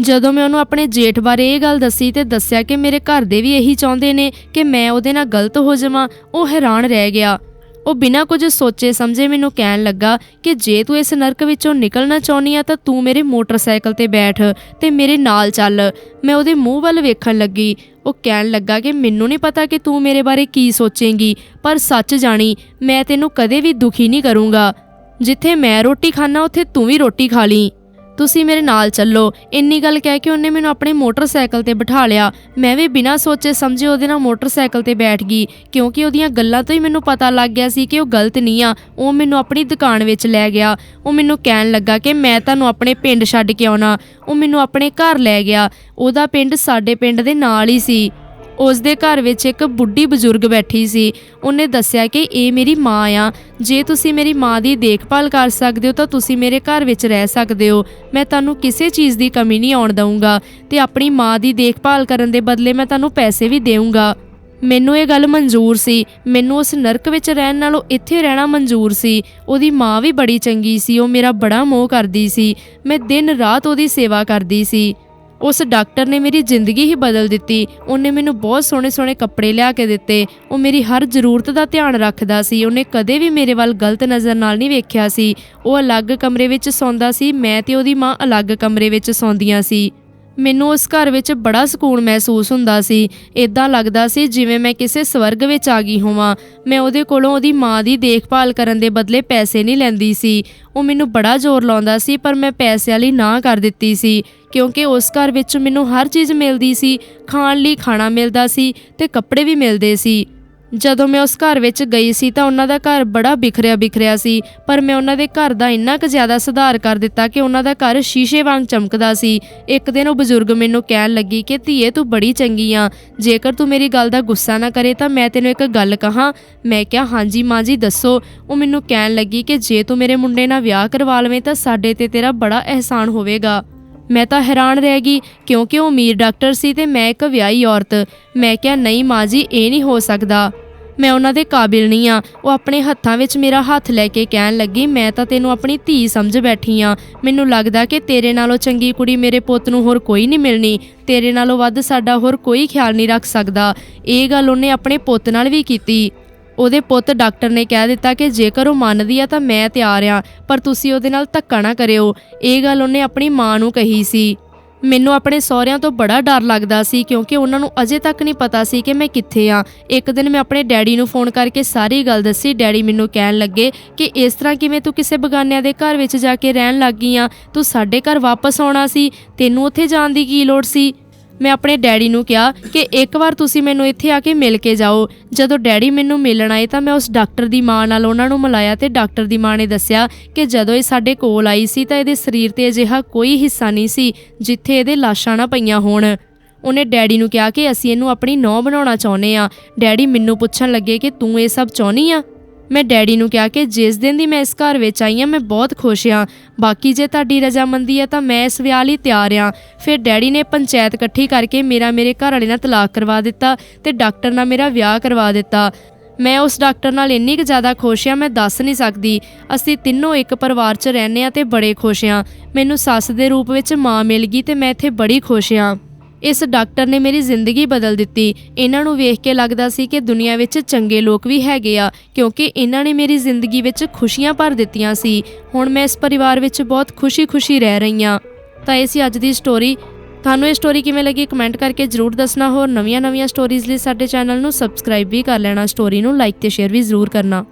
ਜਦੋਂ ਮੈਂ ਉਹਨੂੰ ਆਪਣੇ ਜੇਠ ਬਾਰੇ ਇਹ ਗੱਲ ਦੱਸੀ ਤੇ ਦੱਸਿਆ ਕਿ ਮੇਰੇ ਘਰ ਦੇ ਵੀ ਇਹੀ ਚਾਹੁੰਦੇ ਨੇ ਕਿ ਮੈਂ ਉਹਦੇ ਨਾਲ ਗਲਤ ਹੋ ਜਾਵਾਂ, ਉਹ ਹੈਰਾਨ ਰਹਿ ਗਿਆ। ਉਹ ਬਿਨਾਂ ਕੁਝ ਸੋਚੇ ਸਮਝੇ ਮੈਨੂੰ ਕਹਿਣ ਲੱਗਾ ਕਿ ਜੇ ਤੂੰ ਇਸ ਨਰਕ ਵਿੱਚੋਂ ਨਿਕਲਣਾ ਚਾਹੁੰਦੀ ਆ ਤਾਂ ਤੂੰ ਮੇਰੇ ਮੋਟਰਸਾਈਕਲ ਤੇ ਬੈਠ ਤੇ ਮੇਰੇ ਨਾਲ ਚੱਲ। ਮੈਂ ਉਹਦੇ ਮੂੰਹ ਵੱਲ ਵੇਖਣ ਲੱਗੀ। ਉਹ ਕਹਿਣ ਲੱਗਾ ਕਿ ਮੈਨੂੰ ਨਹੀਂ ਪਤਾ ਕਿ ਤੂੰ ਮੇਰੇ ਬਾਰੇ ਕੀ ਸੋਚੇਂਗੀ, ਪਰ ਸੱਚ ਜਾਣੀ, ਮੈਂ ਤੈਨੂੰ ਕਦੇ ਵੀ ਦੁਖੀ ਨਹੀਂ ਕਰੂੰਗਾ। ਜਿੱਥੇ ਮੈਂ ਰੋਟੀ ਖਾਣਾ ਉੱਥੇ ਤੂੰ ਵੀ ਰੋਟੀ ਖਾ ਲਈ ਤੁਸੀਂ ਮੇਰੇ ਨਾਲ ਚੱਲੋ। ਇੰਨੀ ਗੱਲ ਕਹਿ ਕੇ ਉਹਨੇ ਮੈਨੂੰ ਆਪਣੇ ਮੋਟਰਸਾਈਕਲ ਤੇ ਬਿਠਾ ਲਿਆ। ਮੈਂ ਵੀ ਬਿਨਾਂ ਸੋਚੇ ਸਮਝੇ ਉਹਦੇ ਨਾਲ ਮੋਟਰਸਾਈਕਲ ਤੇ ਬੈਠ ਗਈ, ਕਿਉਂਕਿ ਉਹਦੀਆਂ ਗੱਲਾਂ ਤੋਂ ਹੀ ਮੈਨੂੰ ਪਤਾ ਲੱਗ ਗਿਆ ਸੀ ਕਿ ਉਹ ਗਲਤ ਨਹੀਂ ਆ। ਉਹ ਮੈਨੂੰ ਆਪਣੀ ਦੁਕਾਨ ਵਿੱਚ ਲੈ ਗਿਆ। ਉਹ ਮੈਨੂੰ ਕਹਿਣ ਲੱਗਾ ਕਿ ਮੈਂ ਤੁਹਾਨੂੰ ਆਪਣੇ ਪਿੰਡ ਛੱਡ ਕੇ ਆਉਣਾ। ਉਹ ਮੈਨੂੰ ਆਪਣੇ ਘਰ ਲੈ ਗਿਆ। ਉਹਦਾ ਪਿੰਡ ਸਾਡੇ ਪਿੰਡ ਦੇ ਨਾਲ ਹੀ ਸੀ। ਉਸ ਦੇ ਘਰ ਵਿੱਚ ਇੱਕ ਬੁੱਢੀ ਬਜ਼ੁਰਗ ਬੈਠੀ ਸੀ। ਉਹਨੇ ਦੱਸਿਆ ਕਿ ਇਹ ਮੇਰੀ ਮਾਂ ਆ। ਜੇ ਤੁਸੀਂ ਮੇਰੀ ਮਾਂ ਦੀ ਦੇਖਭਾਲ ਕਰ ਸਕਦੇ ਹੋ ਤਾਂ ਤੁਸੀਂ ਮੇਰੇ ਘਰ ਵਿੱਚ ਰਹਿ ਸਕਦੇ ਹੋ। ਮੈਂ ਤੁਹਾਨੂੰ ਕਿਸੇ ਚੀਜ਼ ਦੀ ਕਮੀ ਨਹੀਂ ਆਉਣ ਦਊਂਗਾ ਤੇ ਆਪਣੀ ਮਾਂ ਦੀ ਦੇਖਭਾਲ ਕਰਨ ਦੇ ਬਦਲੇ ਮੈਂ ਤੁਹਾਨੂੰ ਪੈਸੇ ਵੀ ਦੇਊਂਗਾ। ਮੈਨੂੰ ਇਹ ਗੱਲ ਮਨਜ਼ੂਰ ਸੀ। ਮੈਨੂੰ ਉਸ ਨਰਕ ਵਿੱਚ ਰਹਿਣ ਨਾਲੋਂ ਇੱਥੇ ਰਹਿਣਾ ਮਨਜ਼ੂਰ ਸੀ। ਉਹਦੀ ਮਾਂ ਵੀ ਬੜੀ ਚੰਗੀ ਸੀ। ਉਹ ਮੇਰਾ ਬੜਾ ਮੋਹ ਕਰਦੀ ਸੀ। ਮੈਂ ਦਿਨ ਰਾਤ ਉਹਦੀ ਸੇਵਾ ਕਰਦੀ ਸੀ। ਉਸ ਡਾਕਟਰ ਨੇ ਮੇਰੀ ਜ਼ਿੰਦਗੀ ਹੀ ਬਦਲ ਦਿੱਤੀ। ਉਹਨੇ ਮੈਨੂੰ ਬਹੁਤ ਸੋਹਣੇ ਸੋਹਣੇ ਕੱਪੜੇ ਲਿਆ ਕੇ ਦਿੱਤੇ। ਉਹ ਮੇਰੀ ਹਰ ਜ਼ਰੂਰਤ ਦਾ ਧਿਆਨ ਰੱਖਦਾ ਸੀ। ਉਹਨੇ ਕਦੇ ਵੀ ਮੇਰੇ ਵੱਲ ਗਲਤ ਨਜ਼ਰ ਨਾਲ ਨਹੀਂ ਵੇਖਿਆ ਸੀ। ਉਹ ਅਲੱਗ ਕਮਰੇ ਵਿੱਚ ਸੌਂਦਾ ਸੀ। ਮੈਂ ਤੇ ਉਹਦੀ ਮਾਂ ਅਲੱਗ ਕਮਰੇ ਵਿੱਚ ਸੌਂਦੀਆਂ ਸੀ। ਮੈਨੂੰ ਉਸ ਘਰ ਵਿੱਚ ਬੜਾ ਸਕੂਨ ਮਹਿਸੂਸ ਹੁੰਦਾ ਸੀ। ਇਦਾਂ ਲੱਗਦਾ ਸੀ ਜਿਵੇਂ ਮੈਂ ਕਿਸੇ ਸਵਰਗ ਵਿੱਚ ਆ ਗਈ ਹੋਵਾਂ। ਮੈਂ ਉਹਦੇ ਕੋਲੋਂ ਉਹਦੀ ਮਾਂ ਦੀ ਦੇਖਭਾਲ ਕਰਨ ਦੇ ਬਦਲੇ ਪੈਸੇ ਨਹੀਂ ਲੈਂਦੀ ਸੀ। ਉਹ ਮੈਨੂੰ ਬੜਾ ਜ਼ੋਰ ਲਾਉਂਦਾ ਸੀ, ਪਰ ਮੈਂ ਪੈਸਿਆਂ ਲਈ ਨਾ ਕਰ ਦਿੱਤੀ ਸੀ, ਕਿਉਂਕਿ ਉਸ ਘਰ ਵਿੱਚ ਮੈਨੂੰ ਹਰ ਚੀਜ਼ ਮਿਲਦੀ ਸੀ। ਖਾਣ ਲਈ ਖਾਣਾ ਮਿਲਦਾ ਸੀ ਤੇ ਕੱਪੜੇ ਵੀ ਮਿਲਦੇ ਸੀ। ਜਦੋਂ ਮੈਂ ਉਸ ਘਰ ਵਿੱਚ ਗਈ ਸੀ ਤਾਂ ਉਹਨਾਂ ਦਾ ਘਰ ਬੜਾ ਬਿਖਰਿਆ ਬਿਖਰਿਆ ਸੀ, ਪਰ ਮੈਂ ਉਹਨਾਂ ਦੇ ਘਰ ਦਾ ਇੰਨਾ ਕੁ ਜ਼ਿਆਦਾ ਸੁਧਾਰ ਕਰ ਦਿੱਤਾ ਕਿ ਉਹਨਾਂ ਦਾ ਘਰ ਸ਼ੀਸ਼ੇ ਵਾਂਗ ਚਮਕਦਾ ਸੀ। ਇੱਕ ਦਿਨ ਉਹ ਬਜ਼ੁਰਗ ਮੈਨੂੰ ਕਹਿਣ ਲੱਗੀ ਕਿ, ਧੀਏ, ਤੂੰ ਬੜੀ ਚੰਗੀ ਆ। ਜੇਕਰ ਤੂੰ ਮੇਰੀ ਗੱਲ ਦਾ ਗੁੱਸਾ ਨਾ ਕਰੇ ਤਾਂ ਮੈਂ ਤੈਨੂੰ ਇੱਕ ਗੱਲ ਕਹਾਂ। ਮੈਂ ਕਿਹਾ, ਹਾਂਜੀ ਮਾਂ ਜੀ, ਦੱਸੋ। ਉਹ ਮੈਨੂੰ ਕਹਿਣ ਲੱਗੀ ਕਿ, ਜੇ ਤੂੰ ਮੇਰੇ ਮੁੰਡੇ ਨਾਲ ਵਿਆਹ ਕਰਵਾ ਲਵੇਂ ਤਾਂ ਸਾਡੇ ਤੇ ਤੇਰਾ ਬੜਾ ਅਹਿਸਾਨ ਹੋਵੇਗਾ। ਮੈਂ ਤਾਂ ਹੈਰਾਨ ਰਹਿ ਗਈ, ਕਿਉਂਕਿ ਉਹ ਅਮੀਰ ਡਾਕਟਰ ਸੀ ਤੇ ਮੈਂ ਇੱਕ ਵਿਆਹੀ ਔਰਤ। ਮੈਂ ਕਿਹਾ, ਨਹੀਂ ਮਾਂ ਜੀ, ਇਹ ਨਹੀਂ ਹੋ ਸਕਦਾ। ਮੈਂ ਉਹਨਾਂ ਦੇ ਕਾਬਿਲ ਨਹੀਂ ਆ। ਉਹ ਆਪਣੇ ਹੱਥਾਂ ਵਿੱਚ ਮੇਰਾ ਹੱਥ ਲੈ ਕੇ ਕਹਿਣ ਲੱਗੀ, ਮੈਂ ਤਾਂ ਤੈਨੂੰ ਆਪਣੀ ਧੀ ਸਮਝ ਬੈਠੀ ਆ। ਮੈਨੂੰ ਲੱਗਦਾ ਕਿ ਤੇਰੇ ਨਾਲੋਂ ਚੰਗੀ ਕੁੜੀ ਮੇਰੇ ਪੁੱਤ ਨੂੰ ਹੋਰ ਕੋਈ ਨਹੀਂ ਮਿਲਣੀ। ਤੇਰੇ ਨਾਲੋਂ ਵੱਧ ਸਾਡਾ ਹੋਰ ਕੋਈ ਖਿਆਲ ਨਹੀਂ ਰੱਖ ਸਕਦਾ। ਇਹ ਗੱਲ ਉਹਨੇ ਆਪਣੇ ਪੁੱਤ ਨਾਲ ਵੀ ਕੀਤੀ। ਉਹਦੇ ਪੁੱਤ ਡਾਕਟਰ ਨੇ ਕਹਿ ਦਿੱਤਾ ਕਿ ਜੇਕਰ ਉਹ ਮੰਨਦੀ ਆ ਤਾਂ ਮੈਂ ਤਿਆਰ ਆ, ਪਰ ਤੁਸੀਂ ਉਹਦੇ ਨਾਲ ਧੱਕਾ ਨਾ ਕਰਿਓ। ਇਹ ਗੱਲ ਉਹਨੇ ਆਪਣੀ ਮਾਂ ਨੂੰ ਕਹੀ ਸੀ। ਮੈਨੂੰ ਆਪਣੇ ਸਹੁਰਿਆਂ ਤੋਂ ਬੜਾ ਡਰ ਲੱਗਦਾ ਸੀ ਕਿਉਂਕਿ ਉਹਨਾਂ ਨੂੰ ਅਜੇ ਤੱਕ ਨਹੀਂ ਪਤਾ ਸੀ ਕਿ ਮੈਂ ਕਿੱਥੇ ਆ। ਇੱਕ ਦਿਨ ਮੈਂ ਆਪਣੇ ਡੈਡੀ ਨੂੰ ਫੋਨ ਕਰਕੇ ਸਾਰੀ ਗੱਲ ਦੱਸੀ। ਡੈਡੀ ਮੈਨੂੰ ਕਹਿਣ ਲੱਗੇ ਕਿ ਇਸ ਤਰ੍ਹਾਂ ਕਿਵੇਂ ਤੂੰ ਕਿਸੇ ਬਗਾਨਿਆਂ ਦੇ ਘਰ ਵਿੱਚ ਜਾ ਕੇ ਰਹਿਣ ਲੱਗ ਗਈ ਆ? ਤੂੰ ਸਾਡੇ ਘਰ ਵਾਪਸ ਆਉਣਾ ਸੀ। ਤੈਨੂੰ ਉੱਥੇ ਜਾਣ ਦੀ ਕੀ ਲੋੜ ਸੀ? ਮੈਂ ਆਪਣੇ ਡੈਡੀ ਨੂੰ ਕਿਹਾ ਕਿ ਇੱਕ ਵਾਰ ਤੁਸੀਂ ਮੈਨੂੰ ਇੱਥੇ ਆ ਕੇ ਮਿਲ ਕੇ ਜਾਓ। ਜਦੋਂ ਡੈਡੀ ਮੈਨੂੰ ਮਿਲਣ ਆਏ ਤਾਂ ਮੈਂ ਉਸ ਡਾਕਟਰ ਦੀ ਮਾਂ ਨਾਲ ਉਹਨਾਂ ਨੂੰ ਮਿਲਾਇਆ ਤੇ ਡਾਕਟਰ ਦੀ ਮਾਂ ਨੇ ਦੱਸਿਆ ਕਿ ਜਦੋਂ ਇਹ ਸਾਡੇ ਕੋਲ ਆਈ ਸੀ ਤਾਂ ਇਹਦੇ ਸਰੀਰ ਤੇ ਅਜਿਹਾ ਕੋਈ ਹਿੱਸਾ ਨਹੀਂ ਸੀ ਜਿੱਥੇ ਇਹਦੇ ਲਾਸ਼ਾਂ ਨਾ ਪਈਆਂ ਹੋਣ। ਉਹਨੇ ਡੈਡੀ ਨੂੰ ਕਿਹਾ ਕਿ ਅਸੀਂ ਇਹਨੂੰ ਆਪਣੀ ਨੌਂ ਬਣਾਉਣਾ ਚਾਹੁੰਦੇ ਆ ਡੈਡੀ ਮੈਨੂੰ ਪੁੱਛਣ ਲੱਗੇ ਕਿ ਤੂੰ ਇਹ ਸਭ ਚਾਹੁੰਦੀ ਆ? ਮੈਂ ਡੈਡੀ ਨੂੰ ਕਿਹਾ ਕਿ ਜਿਸ ਦਿਨ ਦੀ ਮੈਂ ਇਸ ਘਰ ਵਿੱਚ ਆਈ ਹਾਂ, ਮੈਂ ਬਹੁਤ ਖੁਸ਼ ਹਾਂ। ਬਾਕੀ ਜੇ ਤੁਹਾਡੀ ਰਜ਼ਾਮੰਦੀ ਹੈ ਤਾਂ ਮੈਂ ਇਸ ਵਿਆਹ ਲਈ ਤਿਆਰ ਹਾਂ। ਫਿਰ ਡੈਡੀ ਨੇ ਪੰਚਾਇਤ ਇਕੱਠੀ ਕਰਕੇ ਮੇਰਾ ਮੇਰੇ ਘਰ ਵਾਲੇ ਨਾਲ ਤਲਾਕ ਕਰਵਾ ਦਿੱਤਾ ਤੇ ਡਾਕਟਰ ਨਾਲ ਮੇਰਾ ਵਿਆਹ ਕਰਵਾ ਦਿੱਤਾ। ਮੈਂ ਉਸ ਡਾਕਟਰ ਨਾਲ ਇੰਨੀ ਕੁ ਜ਼ਿਆਦਾ ਖੁਸ਼ ਹਾਂ, ਮੈਂ ਦੱਸ ਨਹੀਂ ਸਕਦੀ। ਅਸੀਂ ਤਿੰਨੋਂ ਇੱਕ ਪਰਿਵਾਰ 'ਚ ਰਹਿੰਦੇ ਹਾਂ ਤੇ ਬੜੇ ਖੁਸ਼ ਹਾਂ। ਮੈਨੂੰ ਸੱਸ ਦੇ ਰੂਪ ਵਿੱਚ ਮਾਂ ਮਿਲ ਗਈ ਤੇ ਮੈਂ ਇੱਥੇ ਬੜੀ ਖੁਸ਼ ਹਾਂ। ਇਸ ਡਾਕਟਰ ਨੇ ਮੇਰੀ ਜ਼ਿੰਦਗੀ ਬਦਲ ਦਿੱਤੀ। ਇਹਨਾਂ ਨੂੰ ਵੇਖ ਕੇ ਲੱਗਦਾ ਸੀ ਕਿ ਦੁਨੀਆ ਵਿੱਚ ਚੰਗੇ ਲੋਕ ਵੀ ਹੈਗੇ ਆ, ਕਿਉਂਕਿ ਇਹਨਾਂ ਨੇ ਮੇਰੀ ਜ਼ਿੰਦਗੀ ਵਿੱਚ ਖੁਸ਼ੀਆਂ ਭਰ ਦਿੱਤੀਆਂ ਸੀ। ਹੁਣ ਮੈਂ ਇਸ ਪਰਿਵਾਰ ਵਿੱਚ ਬਹੁਤ ਖੁਸ਼ੀ-ਖੁਸ਼ੀ ਰਹਿ ਰਹੀ ਹਾਂ। ਤਾਂ ਇਹ ਸੀ ਅੱਜ ਦੀ ਸਟੋਰੀ ਤੁਹਾਨੂੰ ਇਹ ਸਟੋਰੀ ਕਿਵੇਂ ਲੱਗੀ ਕਮੈਂਟ ਕਰਕੇ ਜਰੂਰ ਦੱਸਣਾ। ਹੋਰ ਨਵੀਆਂ-ਨਵੀਆਂ ਸਟੋਰੀਜ਼ ਲਈ ਸਾਡੇ ਚੈਨਲ ਨੂੰ ਸਬਸਕ੍ਰਾਈਬ ਵੀ ਕਰ ਲੈਣਾ। ਸਟੋਰੀ ਨੂੰ ਲਾਈਕ ਤੇ ਸ਼ੇਅਰ ਵੀ ਜ਼ਰੂਰ ਕਰਨਾ।